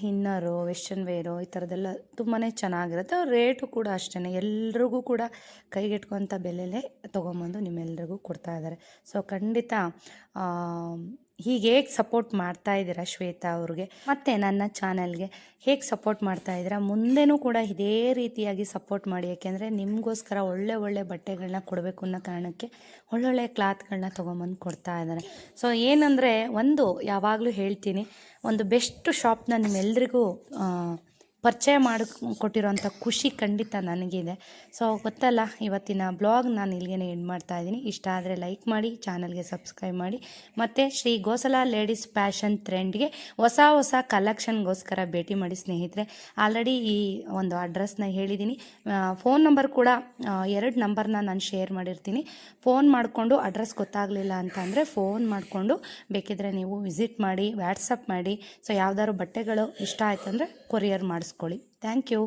ಹಿನ್ನರು ವೆಸ್ಟರ್ನ್ ವೇರು ಈ ಥರದ್ದೆಲ್ಲ ತುಂಬಾ ಚೆನ್ನಾಗಿರುತ್ತೆ. ರೇಟು ಕೂಡ ಅಷ್ಟೇ ಎಲ್ರಿಗೂ ಕೂಡ ಕೈಗೆಟ್ಕೋಂಥ ಬೆಲೆಯಲ್ಲೇ ತೊಗೊಂಬಂದು ನಿಮ್ಮೆಲ್ರಿಗೂ ಕೊಡ್ತಾ ಇದ್ದಾರೆ. ಸೊ ಖಂಡಿತ ಹೀಗೆ ಹೇಗೆ ಸಪೋರ್ಟ್ ಮಾಡ್ತಾ ಇದ್ದೀರಾ ಶ್ವೇತಾ ಅವ್ರಿಗೆ? ಮತ್ತು ನನ್ನ ಚಾನಲ್ಗೆ ಹೇಗೆ ಸಪೋರ್ಟ್ ಮಾಡ್ತಾ ಇದ್ದೀರಾ? ಮುಂದೆನೂ ಕೂಡ ಇದೇ ರೀತಿಯಾಗಿ ಸಪೋರ್ಟ್ ಮಾಡಿ ಯಾಕೆಂದರೆ ನಿಮಗೋಸ್ಕರ ಒಳ್ಳೆ ಒಳ್ಳೆ ಬಟ್ಟೆಗಳನ್ನ ಕೊಡಬೇಕು ಅನ್ನೋ ಕಾರಣಕ್ಕೆ ಒಳ್ಳೊಳ್ಳೆ ಕ್ಲಾತ್ಗಳನ್ನ ತೊಗೊಂಬಂದು ಕೊಡ್ತಾ ಇದ್ದಾರೆ. ಸೊ ಏನಂದರೆ ಒಂದು ಯಾವಾಗಲೂ ಹೇಳ್ತೀನಿ ಒಂದು ಬೆಸ್ಟ್ ಶಾಪ್ನ ನಿಮ್ಮೆಲ್ರಿಗೂ ಆ, ಪರಿಚಯ ಮಾಡಿ ಖುಷಿ ಖಂಡಿತ ನನಗಿದೆ. ಸೊ ಗೊತ್ತಲ್ಲ, ಇವತ್ತಿನ ಬ್ಲಾಗ್ ನಾನು ಇಲ್ಲಿಗೆ ಎಂಡ್ ಮಾಡ್ತಾ ಇದ್ದೀನಿ. ಇಷ್ಟ ಆದರೆ ಲೈಕ್ ಮಾಡಿ, ಚಾನಲ್ಗೆ ಸಬ್ಸ್ಕ್ರೈಬ್ ಮಾಡಿ. ಮತ್ತು ಶ್ರೀ ಗೋಸಲ ಲೇಡೀಸ್ ಫ್ಯಾಷನ್ ಟ್ರೆಂಡ್ಗೆ ಹೊಸ ಹೊಸ ಕಲೆಕ್ಷನ್ಗೋಸ್ಕರ ಭೇಟಿ ಮಾಡಿ ಸ್ನೇಹಿತರೆ. ಆಲ್ರೆಡಿ ಈ ಒಂದು ಅಡ್ರೆಸ್ನ ಹೇಳಿದ್ದೀನಿ. ಫೋನ್ ನಂಬರ್ ಕೂಡ ಎರಡು ನಂಬರ್ನ ನಾನು ಶೇರ್ ಮಾಡಿರ್ತೀನಿ. ಫೋನ್ ಮಾಡಿಕೊಂಡು ಅಡ್ರೆಸ್ ಗೊತ್ತಾಗಲಿಲ್ಲ ಅಂತ ಅಂದರೆ ಫೋನ್ ಮಾಡಿಕೊಂಡು ಬೇಕಿದ್ರೆ ನೀವು ವಿಸಿಟ್ ಮಾಡಿ ವ್ಯಾಟ್ಸಪ್ ಮಾಡಿ. ಸೊ ಯಾವ್ದಾದ್ರು ಬಟ್ಟೆಗಳು ಇಷ್ಟ ಆಯ್ತು ಅಂದರೆ ಕೊರಿಯರ್ ಮಾಡಿಸ್ಕೊಳ್ಳಿ ಥ್ಯಾಂಕ್ ಯು.